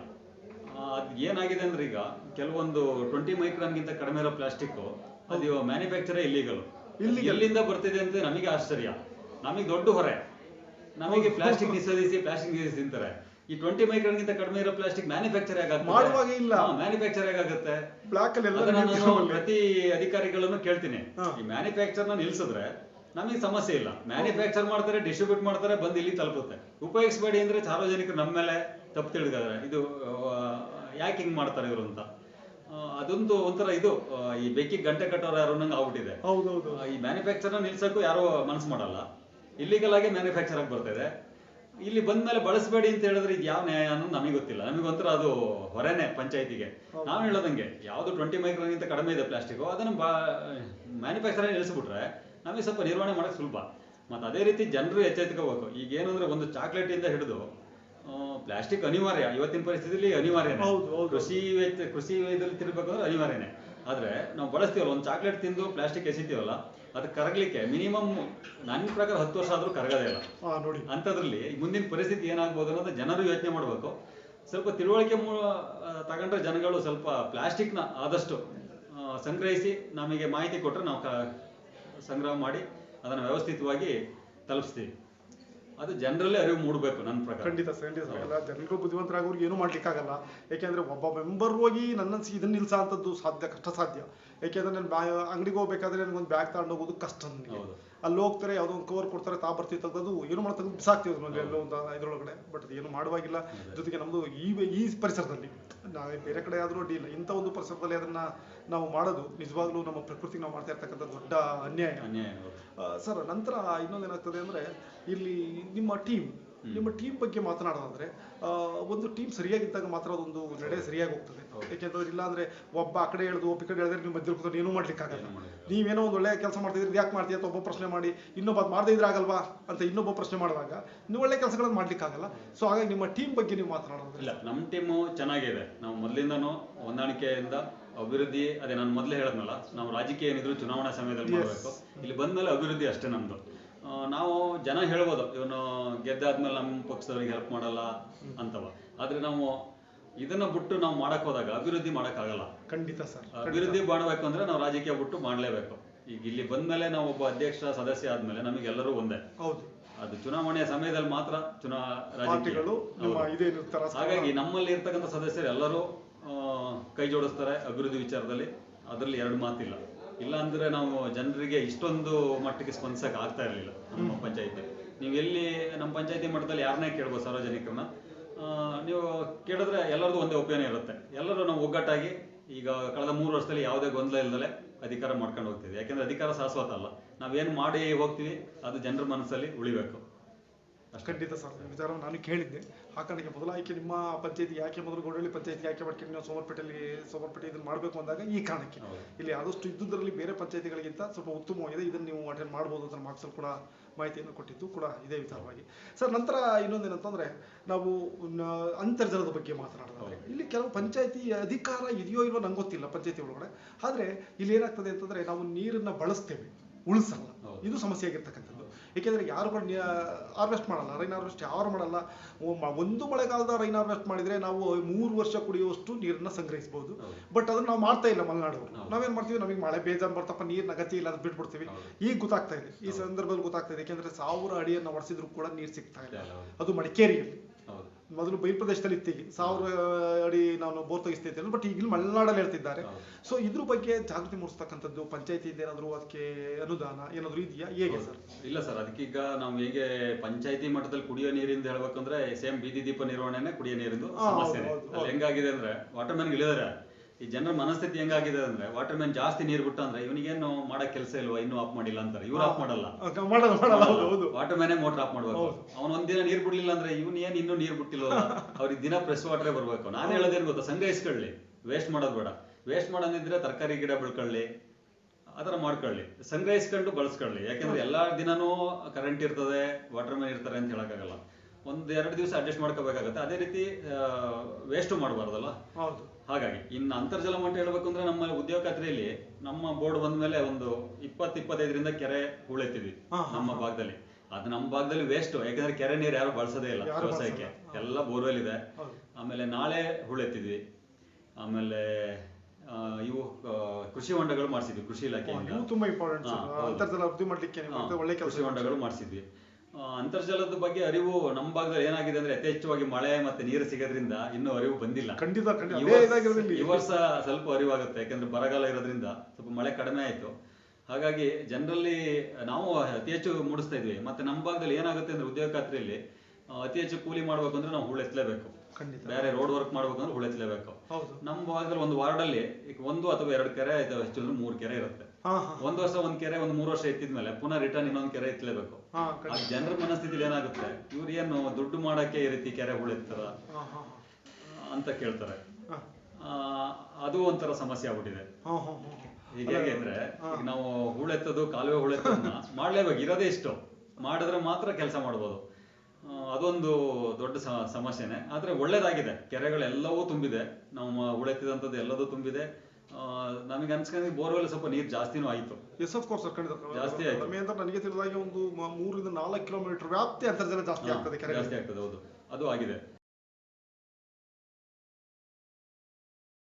[SPEAKER 2] ಅದು ಏನಾಗಿದೆ ಅಂದ್ರೆ ಈಗ ಕೆಲವೊಂದು ಟ್ವೆಂಟಿ ಮೈಕ್ರಾನ್ಗಿಂತ ಕಡಿಮೆ ಇರೋ ಪ್ಲಾಸ್ಟಿಕ್ ಅದು ಮ್ಯಾನುಫ್ಯಾಕ್ಚರೇ ಇಲ್ಲಿ ಎಲ್ಲಿಂದ ಬರ್ತಿದೆ ಅಂತ ನಮಗೆ ಆಶ್ಚರ್ಯ. ನಮಗೆ ದೊಡ್ಡ ಹೊರೆ. ನಮಗೆ ಪ್ಲಾಸ್ಟಿಕ್ ನಿಷೇಧಿಸಿ ಪ್ಲಾಸ್ಟಿಕ್ ನಿಷೇಧಿಸಿ ತಿಂತಾರೆ. ಈ ಟ್ವೆಂಟಿ ಮೈಕ್ರಾನ್ಗಿಂತ ಕಡಿಮೆ ಇರೋ ಪ್ಲಾಸ್ಟಿಕ್ ಮ್ಯಾನುಫ್ಯಾಕ್ಚರ್
[SPEAKER 1] ಮಾಡುವಾಗೇ ಇಲ್ಲ.
[SPEAKER 2] ಮ್ಯಾನುಫ್ಯಾಕ್ಚರ್ ಆಗುತ್ತೆ?
[SPEAKER 1] ಬ್ಲಾಕ್
[SPEAKER 2] ಪ್ರತಿ ಅಧಿಕಾರಿಗಳನ್ನು ಕೇಳ್ತೀನಿ. ಈ ಮ್ಯಾನುಫ್ಯಾಕ್ಚರ್ನ ನಿಲ್ಸಿದ್ರೆ ನಮಗೆ ಸಮಸ್ಯೆ ಇಲ್ಲ. ಮ್ಯಾನುಫ್ಯಾಕ್ಚರ್ ಮಾಡ್ತಾರೆ ಡಿಸ್ಟ್ರಿಬ್ಯೂಟ್ ಮಾಡ್ತಾರೆ ಬಂದು ಇಲ್ಲಿ ತಲುಪುತ್ತೆ. ಉಪಯೋಗಿಸಬೇಡಿ ಅಂದ್ರೆ ಸಾರ್ವಜನಿಕರು ನಮ್ಮ ಮೇಲೆ ತಪ್ಪು ತಿಳಿದಾರೆ ಇದು ಯಾಕೆ ಹಿಂಗ್ ಮಾಡ್ತಾರೆ ಇವರು ಅಂತ? ಅದೊಂದು ಒಂಥರ ಇದು ಈ ಬೆಕ್ಕಿಗೆ ಗಂಟೆ ಕಟ್ಟೋರು ಯಾರು ನಂಗೆ ಆಗ್ಬಿಟ್ಟಿದೆ. ಈ ಮ್ಯಾನುಫ್ಯಾಕ್ಚರ್ ನಿಲ್ಸಕ್ಕೂ ಯಾರು ಮನಸ್ಸು ಮಾಡಲ್ಲ. ಇಲ್ಲಿಗಲ್ ಆಗಿ ಮ್ಯಾನುಫ್ಯಾಕ್ಚರ್ ಆಗಿ ಬರ್ತಿದೆ ಇಲ್ಲಿ ಬಂದ ಮೇಲೆ ಬಳಸಬೇಡಿ ಅಂತ ಹೇಳಿದ್ರೆ ಇದು ಯಾವ ನ್ಯಾಯ ಅನ್ನೋದು ನಮಗೆ ಗೊತ್ತಿಲ್ಲ. ನಮಗೆ ಒಂಥರ ಅದು ಹೊರೆನೆ ಪಂಚಾಯತಿಗೆ. ನಾವು ಹೇಳೋದಂಗೆ ಯಾವುದು ಟ್ವೆಂಟಿ ಮೈಕ್ರೋಗಿಂತ ಕಡಿಮೆ ಇದೆ ಪ್ಲಾಸ್ಟಿಕ್ ಅದನ್ನು ಬಾ ಮ್ಯಾನುಫ್ಯಾಕ್ಚರ್ ನಿಲ್ಲಿಸ್ಬಿಟ್ರೆ ನಮಗೆ ಸ್ವಲ್ಪ ನಿರ್ವಹಣೆ ಮಾಡೋಕೆ ಸುಲಭ. ಮತ್ತು ಅದೇ ರೀತಿ ಜನರು ಎಚ್ಚೆತ್ಕೋಬೇಕು. ಈಗ ಏನಂದ್ರೆ ಒಂದು ಚಾಕ್ಲೇಟ್ ಇಂದ ಹಿಡಿದು ಪ್ಲಾಸ್ಟಿಕ್ ಅನಿವಾರ್ಯ. ಇವತ್ತಿನ ಪರಿಸ್ಥಿತಿಯಲ್ಲಿ
[SPEAKER 1] ಹೌದು.
[SPEAKER 2] ಕೃಷಿ ಕೃಷಿ ಇದ್ರಲ್ಲಿ ತಿರ್ಬೇಕಂದ್ರೆ ಅನಿವಾರ್ಯನೇ. ಆದ್ರೆ ನಾವು ಬಳಸ್ತೀವಲ್ಲ ಒಂದು ಚಾಕ್ಲೇಟ್ ತಿಂದು ಪ್ಲಾಸ್ಟಿಕ್ ಎಸಿತೀವಲ್ಲ ಅದು ಕರಗಲಿಕ್ಕೆ ಮಿನಿಮಮ್ ನನ್ನ ಪ್ರಕಾರ ಹತ್ತು ವರ್ಷ ಆದರೂ ಕರಗದೇ ಇಲ್ಲ.
[SPEAKER 1] ನೋಡಿ.
[SPEAKER 2] ಅಂಥದ್ರಲ್ಲಿ ಮುಂದಿನ ಪರಿಸ್ಥಿತಿ ಏನಾಗ್ಬೋದು ಅನ್ನೋದು ಜನರು ಯೋಚನೆ ಮಾಡಬೇಕು. ಸ್ವಲ್ಪ ತಿಳುವಳಿಕೆ ಮೂ ತಗೊಂಡ್ರೆ ಜನಗಳು ಸ್ವಲ್ಪ ಪ್ಲಾಸ್ಟಿಕ್ನ ಆದಷ್ಟು ಸಂಗ್ರಹಿಸಿ ನಮಗೆ ಮಾಹಿತಿ ಕೊಟ್ಟರೆ ನಾವು ಕ ಸಂಗ್ರಹ ಮಾಡಿ ಅದನ್ನು ವ್ಯವಸ್ಥಿತವಾಗಿ ತಲುಪಿಸ್ತೀವಿ. ಅದು ಜನರಲ್ಲೇ ಅರಿವು ಮೂಡಬೇಕು ನನ್ನ ಪ್ರಕಾರ.
[SPEAKER 1] ಖಂಡಿತ ಖಂಡಿತ ಎಲ್ಲ ಜನರಿಗೂ ಬುದ್ಧಿವಂತರಾಗೋರ್ಗೆ ಏನೂ ಮಾಡ್ಲಿಕ್ಕಾಗಲ್ಲ. ಯಾಕೆಂದ್ರೆ ಒಬ್ಬ ಮೆಂಬರ್ ಹೋಗಿ ನನ್ನನ್ಸಿ ಇದನ್ನ ನಿಲ್ಸ ಅಂಥದ್ದು ಸಾಧ್ಯ ಕಷ್ಟ ಸಾಧ್ಯ. ಯಾಕೆಂದ್ರೆ ನಾನು ಬ್ಯಾ ಅಂಗಡಿಗೆ ಹೋಗ್ಬೇಕಾದ್ರೆ ನನಗೊಂದು ಬ್ಯಾಗ್ ತಗೊಂಡು ಹೋಗೋದು ಕಷ್ಟ ನನಗೆ. ಅಲ್ಲಿ ಹೋಗ್ತಾರೆ ಯಾವುದೋ ಒಂದು ಕವರ್ ಕೊಡ್ತಾರೆ ತಾ ಬರ್ತೀವಿ ತೆಗ್ದು ಏನು ಮಾಡ್ತಾ ಬಿಸಾಕ್ತೀವಿ ಅದ್ರಲ್ಲಿ ಎಲ್ಲೋ ಒಂದು ಇದ್ರೊಳಗಡೆ ಬಟ್ ಏನು ಮಾಡುವಾಗಿಲ್ಲ. ಜೊತೆಗೆ ನಮ್ಮದು ಈ ಈ ಪರಿಸರದಲ್ಲಿ ನಾವೇ ಬೇರೆ ಕಡೆ ಆದರೂ ಅಡ್ಡಿ ಇಲ್ಲ. ಇಂಥ ಒಂದು ಪರಿಸರದಲ್ಲಿ ಅದನ್ನ ನಾವು ಮಾಡೋದು ನಿಜವಾಗ್ಲೂ ನಮ್ಮ ಪ್ರಕೃತಿಗೆ ನಾವು ಮಾಡ್ತಾ ಇರ್ತಕ್ಕಂಥ ದೊಡ್ಡ ಅನ್ಯಾಯ.
[SPEAKER 2] ಅನ್ಯಾಯ
[SPEAKER 1] ಸರ್ ನಂತರ ಇನ್ನೊಂದೇನಾಗ್ತದೆ ಅಂದ್ರೆ ಇಲ್ಲಿ ನಿಮ್ಮ ಟೀಮ್ ನಿಮ್ಮ ಟೀಮ್ ಬಗ್ಗೆ ಮಾತನಾಡೋದಾದ್ರೆ ಒಂದು ಟೀಮ್ ಸರಿಯಾಗಿದ್ದಾಗ ಮಾತ್ರ ಅದೊಂದು ನಡೆ ಸರಿಯಾಗಿ ಹೋಗ್ತದೆ. ಯಾಕೆಂದ್ರೆ ಇಲ್ಲ ಅಂದ್ರೆ ಒಬ್ಬ ಆ ಕಡೆ ಹೇಳಿದ್ರು ಒಬ್ಬ ಕಡೆ ಹೇಳಿದ್ರೆ ನಿಮ್ಮ ಮಧ್ಯ ಕೂತ್ಕೊಂಡು ಏನೂ ಮಾಡ್ಲಿಕ್ಕಾಗಲ್ಲ. ನೀವೇನೋ ಒಂದು ಒಳ್ಳೆ ಕೆಲಸ ಮಾಡ್ತಿದ್ರೆ ಯಾಕೆ ಮಾಡ್ತೀಯ ಅಂತ ಒಬ್ಬ ಪ್ರಶ್ನೆ ಮಾಡಿ ಇನ್ನೊಬ್ಬ ಅದು ಮಾಡದೇ ಇದ್ರೆ ಆಗಲ್ವಾ ಅಂತ ಇನ್ನೊಬ್ಬ ಪ್ರಶ್ನೆ ಮಾಡಿದಾಗ ನೀವು ಒಳ್ಳೆ ಕೆಲಸಗಳನ್ನು ಮಾಡ್ಲಿಕ್ಕಾಗಲ್ಲ. ಸೊ ಹಾಗಾಗಿ ನಿಮ್ಮ ಟೀಮ್ ಬಗ್ಗೆ ನೀವು ಮಾತನಾಡೋದ್ರೆ
[SPEAKER 2] ಇಲ್ಲ ನಮ್ಮ ಟೀಮು ಚೆನ್ನಾಗಿದೆ. ನಾವು ಮೊದಲಿಂದನೂ ಹೊಂದಾಣಿಕೆಯಿಂದ ಅಭಿವೃದ್ಧಿ ಅದೇ ನಾನು ಮೊದಲೇ ಹೇಳದ್ನಲ್ಲ ನಾವು ರಾಜಕೀಯ ಏನಿದ್ರು ಚುನಾವಣಾ ಸಮಯದಲ್ಲಿ. ಮಾಡಬೇಕು. ಇಲ್ಲಿ ಬಂದ್ಮೇಲೆ ಅಭಿವೃದ್ಧಿ ಅಷ್ಟೇ ನಮ್ದು. ನಾವು ಜನ ಹೇಳ್ಬೋದು ಇವನು ಗೆದ್ದಾದ್ಮೇಲೆ ನಮ್ಮ ಪಕ್ಷದವ್ರಿಗೆ ಹೆಲ್ಪ್ ಮಾಡಲ್ಲ ಅಂತವ. ಆದ್ರೆ ನಾವು ಇದನ್ನ ಬಿಟ್ಟು ನಾವು ಮಾಡಕ್ ಹೋದಾಗ ಅಭಿವೃದ್ಧಿ ಮಾಡಕ್ಕಾಗಲ್ಲ
[SPEAKER 1] ಖಂಡಿತ ಸರ್
[SPEAKER 2] ಅಭಿವೃದ್ಧಿ ಮಾಡಬೇಕು ಅಂದ್ರೆ ನಾವು ರಾಜಕೀಯ ಬಿಟ್ಟು ಮಾಡಲೇಬೇಕು. ಈಗ ಇಲ್ಲಿ ಬಂದ್ಮೇಲೆ ನಾವು ಒಬ್ಬ ಅಧ್ಯಕ್ಷ ಸದಸ್ಯ ಆದ್ಮೇಲೆ ನಮಗೆಲ್ಲರೂ ಒಂದೇ.
[SPEAKER 1] ಹೌದು.
[SPEAKER 2] ಅದು ಚುನಾವಣೆಯ ಸಮಯದಲ್ಲಿ ಮಾತ್ರ ಚುನಾ ರಾಜಕೀಯ. ಹಾಗಾಗಿ ನಮ್ಮಲ್ಲಿ ಇರ್ತಕ್ಕಂಥ ಸದಸ್ಯರು ಎಲ್ಲರೂ ಕೈ ಜೋಡಿಸ್ತಾರೆ ಅಭಿವೃದ್ಧಿ ವಿಚಾರದಲ್ಲಿ. ಅದರಲ್ಲಿ ಎರಡು ಮಾತಿಲ್ಲ. ಇಲ್ಲ ಅಂದ್ರೆ ನಾವು ಜನರಿಗೆ ಇಷ್ಟೊಂದು ಮಟ್ಟಿಗೆ ಸ್ಪಂದಿಸಕ್ ಆಗ್ತಾ ಇರಲಿಲ್ಲ ನಮ್ಮ ಪಂಚಾಯತಿ. ನೀವು ಎಲ್ಲಿ ನಮ್ಮ ಪಂಚಾಯತಿ ಮಟ್ಟದಲ್ಲಿ ಯಾರನ್ನೇ ಕೇಳ್ಬೋದು ಸಾರ್ವಜನಿಕರನ್ನ ನೀವು ಕೇಳಿದ್ರೆ ಎಲ್ಲರದು ಒಂದೇ ಒಪಿನಿಯನ್ ಇರುತ್ತೆ. ಎಲ್ಲರೂ ನಾವು ಒಗ್ಗಟ್ಟಾಗಿ ಈಗ ಕಳೆದ ಮೂರು ವರ್ಷದಲ್ಲಿ ಯಾವುದೇ ಗೊಂದಲ ಇಲ್ಲದೆ ಅಧಿಕಾರ ಮಾಡ್ಕೊಂಡು ಹೋಗ್ತಿದ್ವಿ. ಯಾಕೆಂದ್ರೆ ಅಧಿಕಾರ ಶಾಶ್ವತ ಅಲ್ಲ. ನಾವೇನು ಮಾಡಿ ಹೋಗ್ತೀವಿ ಅದು ಜನರ ಮನಸ್ಸಲ್ಲಿ ಉಳಿಬೇಕು.
[SPEAKER 1] ಖಂಡಿತ ಸರ್. ಈ ವಿಚಾರ ನಾನು ಕೇಳಿದ್ದೆ. ಆ ಕಾರಣಕ್ಕೆ ಮೊದಲ ಆಯ್ಕೆ ನಿಮ್ಮ ಪಂಚಾಯತಿ ಯಾಕೆ ಮೊದಲು ಗೋಡಳ್ಳಿ ಪಂಚಾಯತಿ ಯಾಕೆ ಮಾಡ್ಕೊಂಡು ನೀವು ಸೋಮರ್ಪೇಟೆಯಲ್ಲಿ ಸೋಮರ್ಪೇಟೆ ಇದನ್ನು ಮಾಡಬೇಕು ಅಂದಾಗ ಈ ಕಾರಣಕ್ಕೆ. ಇಲ್ಲಿ ಆದಷ್ಟು ಇದ್ದುದರಲ್ಲಿ ಬೇರೆ ಪಂಚಾಯತಿಗಳಿಗಿಂತ ಸ್ವಲ್ಪ ಉತ್ತಮವಾಗಿದೆ. ಇದನ್ನು ನೀವು ಅಟೆಂಡ್ ಮಾಡ್ಬೋದು ಅಂತ ಮಾರ್ಕ್ಸಲ್ಲಿ ಕೂಡ ಮಾಹಿತಿಯನ್ನು ಕೊಟ್ಟಿದ್ದು ಕೂಡ ಇದೇ ವಿಚಾರವಾಗಿ. ಸರ್ ನಂತರ ಇನ್ನೊಂದೇನಂತಂದ್ರೆ ನಾವು ಅಂತರ್ಜಲದ ಬಗ್ಗೆ ಮಾತನಾಡಿದ್ರೆ ಇಲ್ಲಿ ಕೆಲವು ಪಂಚಾಯತಿ ಅಧಿಕಾರ ಇದೆಯೋ ಇಲ್ವೋ ನಂಗೆ ಗೊತ್ತಿಲ್ಲ ಪಂಚಾಯತಿ ಒಳಗಡೆ. ಆದರೆ ಇಲ್ಲಿ ಏನಾಗ್ತದೆ ಅಂತಂದ್ರೆ ನಾವು ನೀರನ್ನು ಬಳಸ್ತೇವೆ. ಉಳಿಸಲ್ಲ. ಇದು ಸಮಸ್ಯೆ ಆಗಿರ್ತಕ್ಕಂಥದ್ದು ಏಕೆಂದ್ರೆ ಯಾರು ಕೂಡ ಹಾರ್ವೆಸ್ಟ್ ಮಾಡಲ್ಲ ರೈನ್ ಹಾರ್ವೆಸ್ಟ್ ಯಾರು ಮಾಡಲ್ಲ. ಒಂದು ಮಳೆಗಾಲದ ರೈನ್ ಹಾರ್ವೆಸ್ಟ್ ಮಾಡಿದ್ರೆ ನಾವು ಮೂರು ವರ್ಷ ಕುಡಿಯುವಷ್ಟು ನೀರನ್ನ ಸಂಗ್ರಹಿಸಬಹುದು ಬಟ್ ಅದನ್ನ ನಾವು ಮಾಡ್ತಾ ಇಲ್ಲ ಮಲೆನಾಡವರು. ನಾವೇನು ಮಾಡ್ತೀವಿ? ನಮಗೆ ಮಳೆ ಬೇಜಾರು ಬರ್ತಪ್ಪ ನೀರಿನ ಅಗತ್ಯ ಇಲ್ಲ ಅದು ಬಿಟ್ಬಿಡ್ತೀವಿ. ಈಗ ಗೊತ್ತಾಗ್ತಾ ಇದೆ. ಈ ಸಂದರ್ಭದಲ್ಲಿ ಗೊತ್ತಾಗ್ತಾ ಇದೆ. ಯಾಕೆಂದ್ರೆ ಸಾವಿರ ಅಡಿಯನ್ನು ಒಡೆಸಿದ್ರು ಕೂಡ ನೀರು ಸಿಗ್ತಾ ಇಲ್ಲ. ಅದು ಮಡಿಕೇರಿಯಲ್ಲಿ. ಮೊದಲು ಬೈಲ್ ಪ್ರದೇಶದಲ್ಲಿ ಇತ್ತೀಗ ಸಾವಿರ ಅಡಿ ನಾನು ಬೋರ್ ತೆಗಿಸ್ತಿದ್ದೆ ಬಟ್ ಈಗ ಇಲ್ಲಿ ಮಲೆನಾಡಲ್ಲಿ ಹೇಳ್ತಿದ್ದಾರೆ. ಸೊ ಇದ್ರ ಬಗ್ಗೆ ಜಾಗೃತಿ ಮೂಡಿಸ್ತಕ್ಕಂಥದ್ದು ಪಂಚಾಯತಿಯಿಂದ ಏನಾದರೂ ಅದಕ್ಕೆ ಅನುದಾನ ಏನಾದರೂ ಇದೆಯಾ? ಹೇಗೆ ಸರ್?
[SPEAKER 2] ಇಲ್ಲ ಸರ್ ಅದಕ್ಕೀಗ ನಾವು ಹೇಗೆ ಪಂಚಾಯತಿ ಮಟ್ಟದಲ್ಲಿ ಕುಡಿಯೋ ನೀರಿಂದ ಹೇಳ್ಬೇಕಂದ್ರೆ ಸೇಮ್ ಬೀದಿ ದೀಪ ನಿರ್ವಹಣೆನೇ ಕುಡಿಯೋ ನೀರಿಂದು. ಹೆಂಗಾಗಿದೆ ಅಂದ್ರೆ ವಾಟರ್ ಮ್ಯಾನ್ ಇಳಿದಾರೆ ಈ ಜನರ ಮನಸ್ಥಿತಿ ಹೆಂಗಾಗಿದೆ ಅಂದ್ರೆ ವಾಟರ್ ಮ್ಯಾನ್ ಜಾಸ್ತಿ ನೀರು ಬಿಟ್ಟ ಅಂದ್ರೆ ಇವನಿಗೇನು ಮಾಡಕ್ ಕೆಲಸ ಇಲ್ವಾ ಇನ್ನೂ ಆಫ್ ಮಾಡಿಲ್ಲ ಅಂತಾರೆ. ಇವ್ರು ಆಫ್ ಮಾಡಲ್ಲ. ವಾಟರ್ ಮ್ಯಾನೇ ಮೋಟರ್ ಆಫ್ ಮಾಡ್ಬೇಕು. ಅವ್ನು ಒಂದಿನ ನೀರ್ ಬಿಡ್ಲಿಲ್ಲ ಅಂದ್ರೆ ಇವನ್ ಏನ್ ಇನ್ನೂ ನೀರ್ ಬಿಟ್ಟಿಲ್ಲ ಅವ್ರಿಗೆ ದಿನ ಫ್ರೆಶ್ ವಾಟರೇ ಬರ್ಬೇಕು. ನಾನು ಹೇಳೋದೇನು ಗೊತ್ತಾ? ಸಂಗ್ರಹಿಸ್ಕೊಳ್ಳಿ ವೇಸ್ಟ್ ಮಾಡೋದು ಬೇಡ. ವೇಸ್ಟ್ ಮಾಡೋದಿದ್ರೆ ತರಕಾರಿ ಗಿಡ ಬೆಳ್ಕೊಳ್ಳಿ. ಅದರ ಮಾಡ್ಕೊಳ್ಳಿ. ಸಂಗ್ರಹಿಸ್ಕೊಂಡು ಬಳಸ್ಕೊಳ್ಳಿ. ಯಾಕಂದ್ರೆ ಎಲ್ಲಾ ದಿನನೂ ಕರೆಂಟ್ ಇರ್ತದೆ ವಾಟರ್ ಮ್ಯಾನ್ ಇರ್ತಾರೆ ಅಂತ ಹೇಳಕ್ಕಾಗಲ್ಲ. ಒಂದು ಎರಡು ದಿವಸ ಅಡ್ಜಸ್ಟ್ ಮಾಡ್ಕೋಬೇಕಾಗತ್ತೆ. ಅದೇ ರೀತಿ ವೇಸ್ಟ್ ಮಾಡಬಾರ್ದಲ್ಲ?
[SPEAKER 1] ಹೌದು.
[SPEAKER 2] ಹಾಗಾಗಿ ಇನ್ನು ಅಂತರ್ಜಲ ಮಟ್ಟ ಹೇಳ್ಬೇಕು ಅಂದ್ರೆ ನಮ್ಮ ಉದ್ಯೋಗ ಖಾತ್ರಿಯಲ್ಲಿ ನಮ್ಮ ಬೋರ್ಡ್ ಬಂದ್ಮೇಲೆ ಒಂದು ಇಪ್ಪತ್ತು ಇಪ್ಪತ್ತೈದರಿಂದ ಕೆರೆ ಹೂಳೆತ್ತಿದ್ವಿ ನಮ್ಮ ಭಾಗದಲ್ಲಿ. ಅದು ನಮ್ಮ ಭಾಗದಲ್ಲಿ ವೇಸ್ಟ್ ಯಾಕಂದ್ರೆ ಕೆರೆ ನೀರು ಯಾರು ಬಳಸೋದೇ ಇಲ್ಲ ವ್ಯವಸಾಯಕ್ಕೆ. ಎಲ್ಲ ಬೋರ್ವೆಲ್ ಇದೆ ಆಮೇಲೆ ನಾಳೆ ಹೂಳೆತ್ತಿದ್ವಿ ಆಮೇಲೆ ಇವು ಕೃಷಿ ಹೊಂಡಗಳು ಮಾಡಿಸಿದ್ವಿ ಕೃಷಿ ಇಲಾಖೆಯಿಂದ.
[SPEAKER 1] ತುಂಬಾ ಇಂಪಾರ್ಟೆಂಟ್. ಅಂತರ್ಜಲ ಅಭಿವೃದ್ಧಿ ಮಾಡ್ಲಿಕ್ಕೆ ಒಳ್ಳೆ
[SPEAKER 2] ಕೃಷಿ ಹೊಂಡಗಳು ಮಾಡಿಸಿದ್ವಿ. ಅಂತರ್ಜಲದ ಬಗ್ಗೆ ಅರಿವು ನಮ್ಮ ಭಾಗದಲ್ಲಿ ಏನಾಗಿದೆ ಅಂದ್ರೆ ಯಥೇಚ್ಛವಾಗಿ ಮಳೆ ಮತ್ತೆ ನೀರು ಸಿಗೋದ್ರಿಂದ ಇನ್ನೂ ಅರಿವು ಬಂದಿಲ್ಲ.
[SPEAKER 1] ಖಂಡಿತ
[SPEAKER 2] ಈ ವರ್ಷ- ಸ್ವಲ್ಪ ಅರಿವಾಗುತ್ತೆ ಯಾಕಂದ್ರೆ ಬರಗಾಲ ಇರೋದ್ರಿಂದ ಸ್ವಲ್ಪ ಮಳೆ ಕಡಿಮೆ ಆಯ್ತು. ಹಾಗಾಗಿ ಜನರಲ್ಲಿ ನಾವು ಅತಿ ಹೆಚ್ಚು ಮೂಡಿಸ್ತಾ ಇದ್ವಿ. ಮತ್ತೆ ನಮ್ಮ ಭಾಗದಲ್ಲಿ ಏನಾಗುತ್ತೆ ಅಂದ್ರೆ ಉದ್ಯೋಗ ಖಾತ್ರಿಯಲ್ಲಿ ಅತಿ ಹೆಚ್ಚು ಕೂಲಿ ಮಾಡ್ಬೇಕು ಅಂದ್ರೆ ನಾವು ಹುಳು
[SPEAKER 1] ಖಂಡಿತ.
[SPEAKER 2] ಬೇರೆ ರೋಡ್ ವರ್ಕ್ ಮಾಡ್ಬೇಕು ಅಂದ್ರೆ ಹೂಳೆತ್ತಲೇಬೇಕು
[SPEAKER 1] ಹೌದು.
[SPEAKER 2] ನಮ್ಮ ಭಾಗದಲ್ಲಿ ಒಂದು ವಾರ್ಡಲ್ಲಿ ಈಗ ಒಂದು ಅಥವಾ ಎರಡು ಕೆರೆ ಹೆಚ್ಚು ಅಂದ್ರೆ ಮೂರು ಕೆರೆ ಇರುತ್ತೆ. ಒಂದ್ ವರ್ಷ ಒಂದ್ ಕೆರೆ ಒಂದು ಮೂರು ವರ್ಷ ಎತ್ತಿದ್ಮೇಲೆ ಪುನಃ ರಿಟರ್ನ್ ಇನ್ನೊಂದ್ ಕೆರೆ ಎತ್ತಲೇಬೇಕು ಆ ಜನರ ಮನಸ್ಥಿತಿಲಿ ಏನಾಗುತ್ತೆ? ಇವ್ರು ಏನು ದುಡ್ಡು ಮಾಡಕ್ಕೆ ಈ ರೀತಿ ಕೆರೆ
[SPEAKER 1] ಉಳಿತಾರ
[SPEAKER 2] ಅಂತ ಕೇಳ್ತಾರೆ. ಅದು ಒಂಥರ ಸಮಸ್ಯೆ ಆಗ್ಬಿಟ್ಟಿದೆ. ಈಗ ಹೇಗೆ ಅಂದ್ರೆ ಈಗ ನಾವು ಹೂಳೆತ್ತದು ಕಾಲುವೆ ಹೂಳೆತ್ತದನ್ನ ಮಾಡ್ಲೇಬೇಕು ಇರೋದೇ ಇಷ್ಟು. ಮಾಡಿದ್ರೆ ಮಾತ್ರ ಕೆಲಸ ಮಾಡ್ಬೋದು. ಅದೊಂದು ದೊಡ್ಡ ಸಮಸ್ಯೆನೆ. ಆದ್ರೆ ಒಳ್ಳೇದಾಗಿದೆ. ಕೆರೆಗಳೆಲ್ಲವೂ ತುಂಬಿದೆ. ನಾವು ಹೂಳೆತ್ತಿದಂಥದ್ದು ಎಲ್ಲದೂ ತುಂಬಿದೆ. ನಮಗೆ ಅನ್ಸ್ಕೊಂಡು ಬೋರ್ವೆಲ್ ಸ್ವಲ್ಪ ನೀರು ಜಾಸ್ತಿನೂ ಆಯ್ತು.
[SPEAKER 1] ಎಸ್ ಆಫ್ ಕೋರ್ಸ್ ಖಂಡಿತ.
[SPEAKER 2] ಜಾಸ್ತಿ ಆಯ್ತು.
[SPEAKER 1] ಕಡಿಮೆ ಅಂತ ನನಗೆ ತಿಳಿದಾಗೆ ಒಂದು ಮೂರರಿಂದ ನಾಲ್ಕು ಕಿಲೋಮೀಟರ್ ವ್ಯಾಪ್ತಿ ಅಂತರ್ಜಲ ಜಾಸ್ತಿ ಆಗ್ತದೆ
[SPEAKER 2] ಜಾಸ್ತಿ ಆಗ್ತದೆ ಹೌದು. ಅದು ಆಗಿದೆ.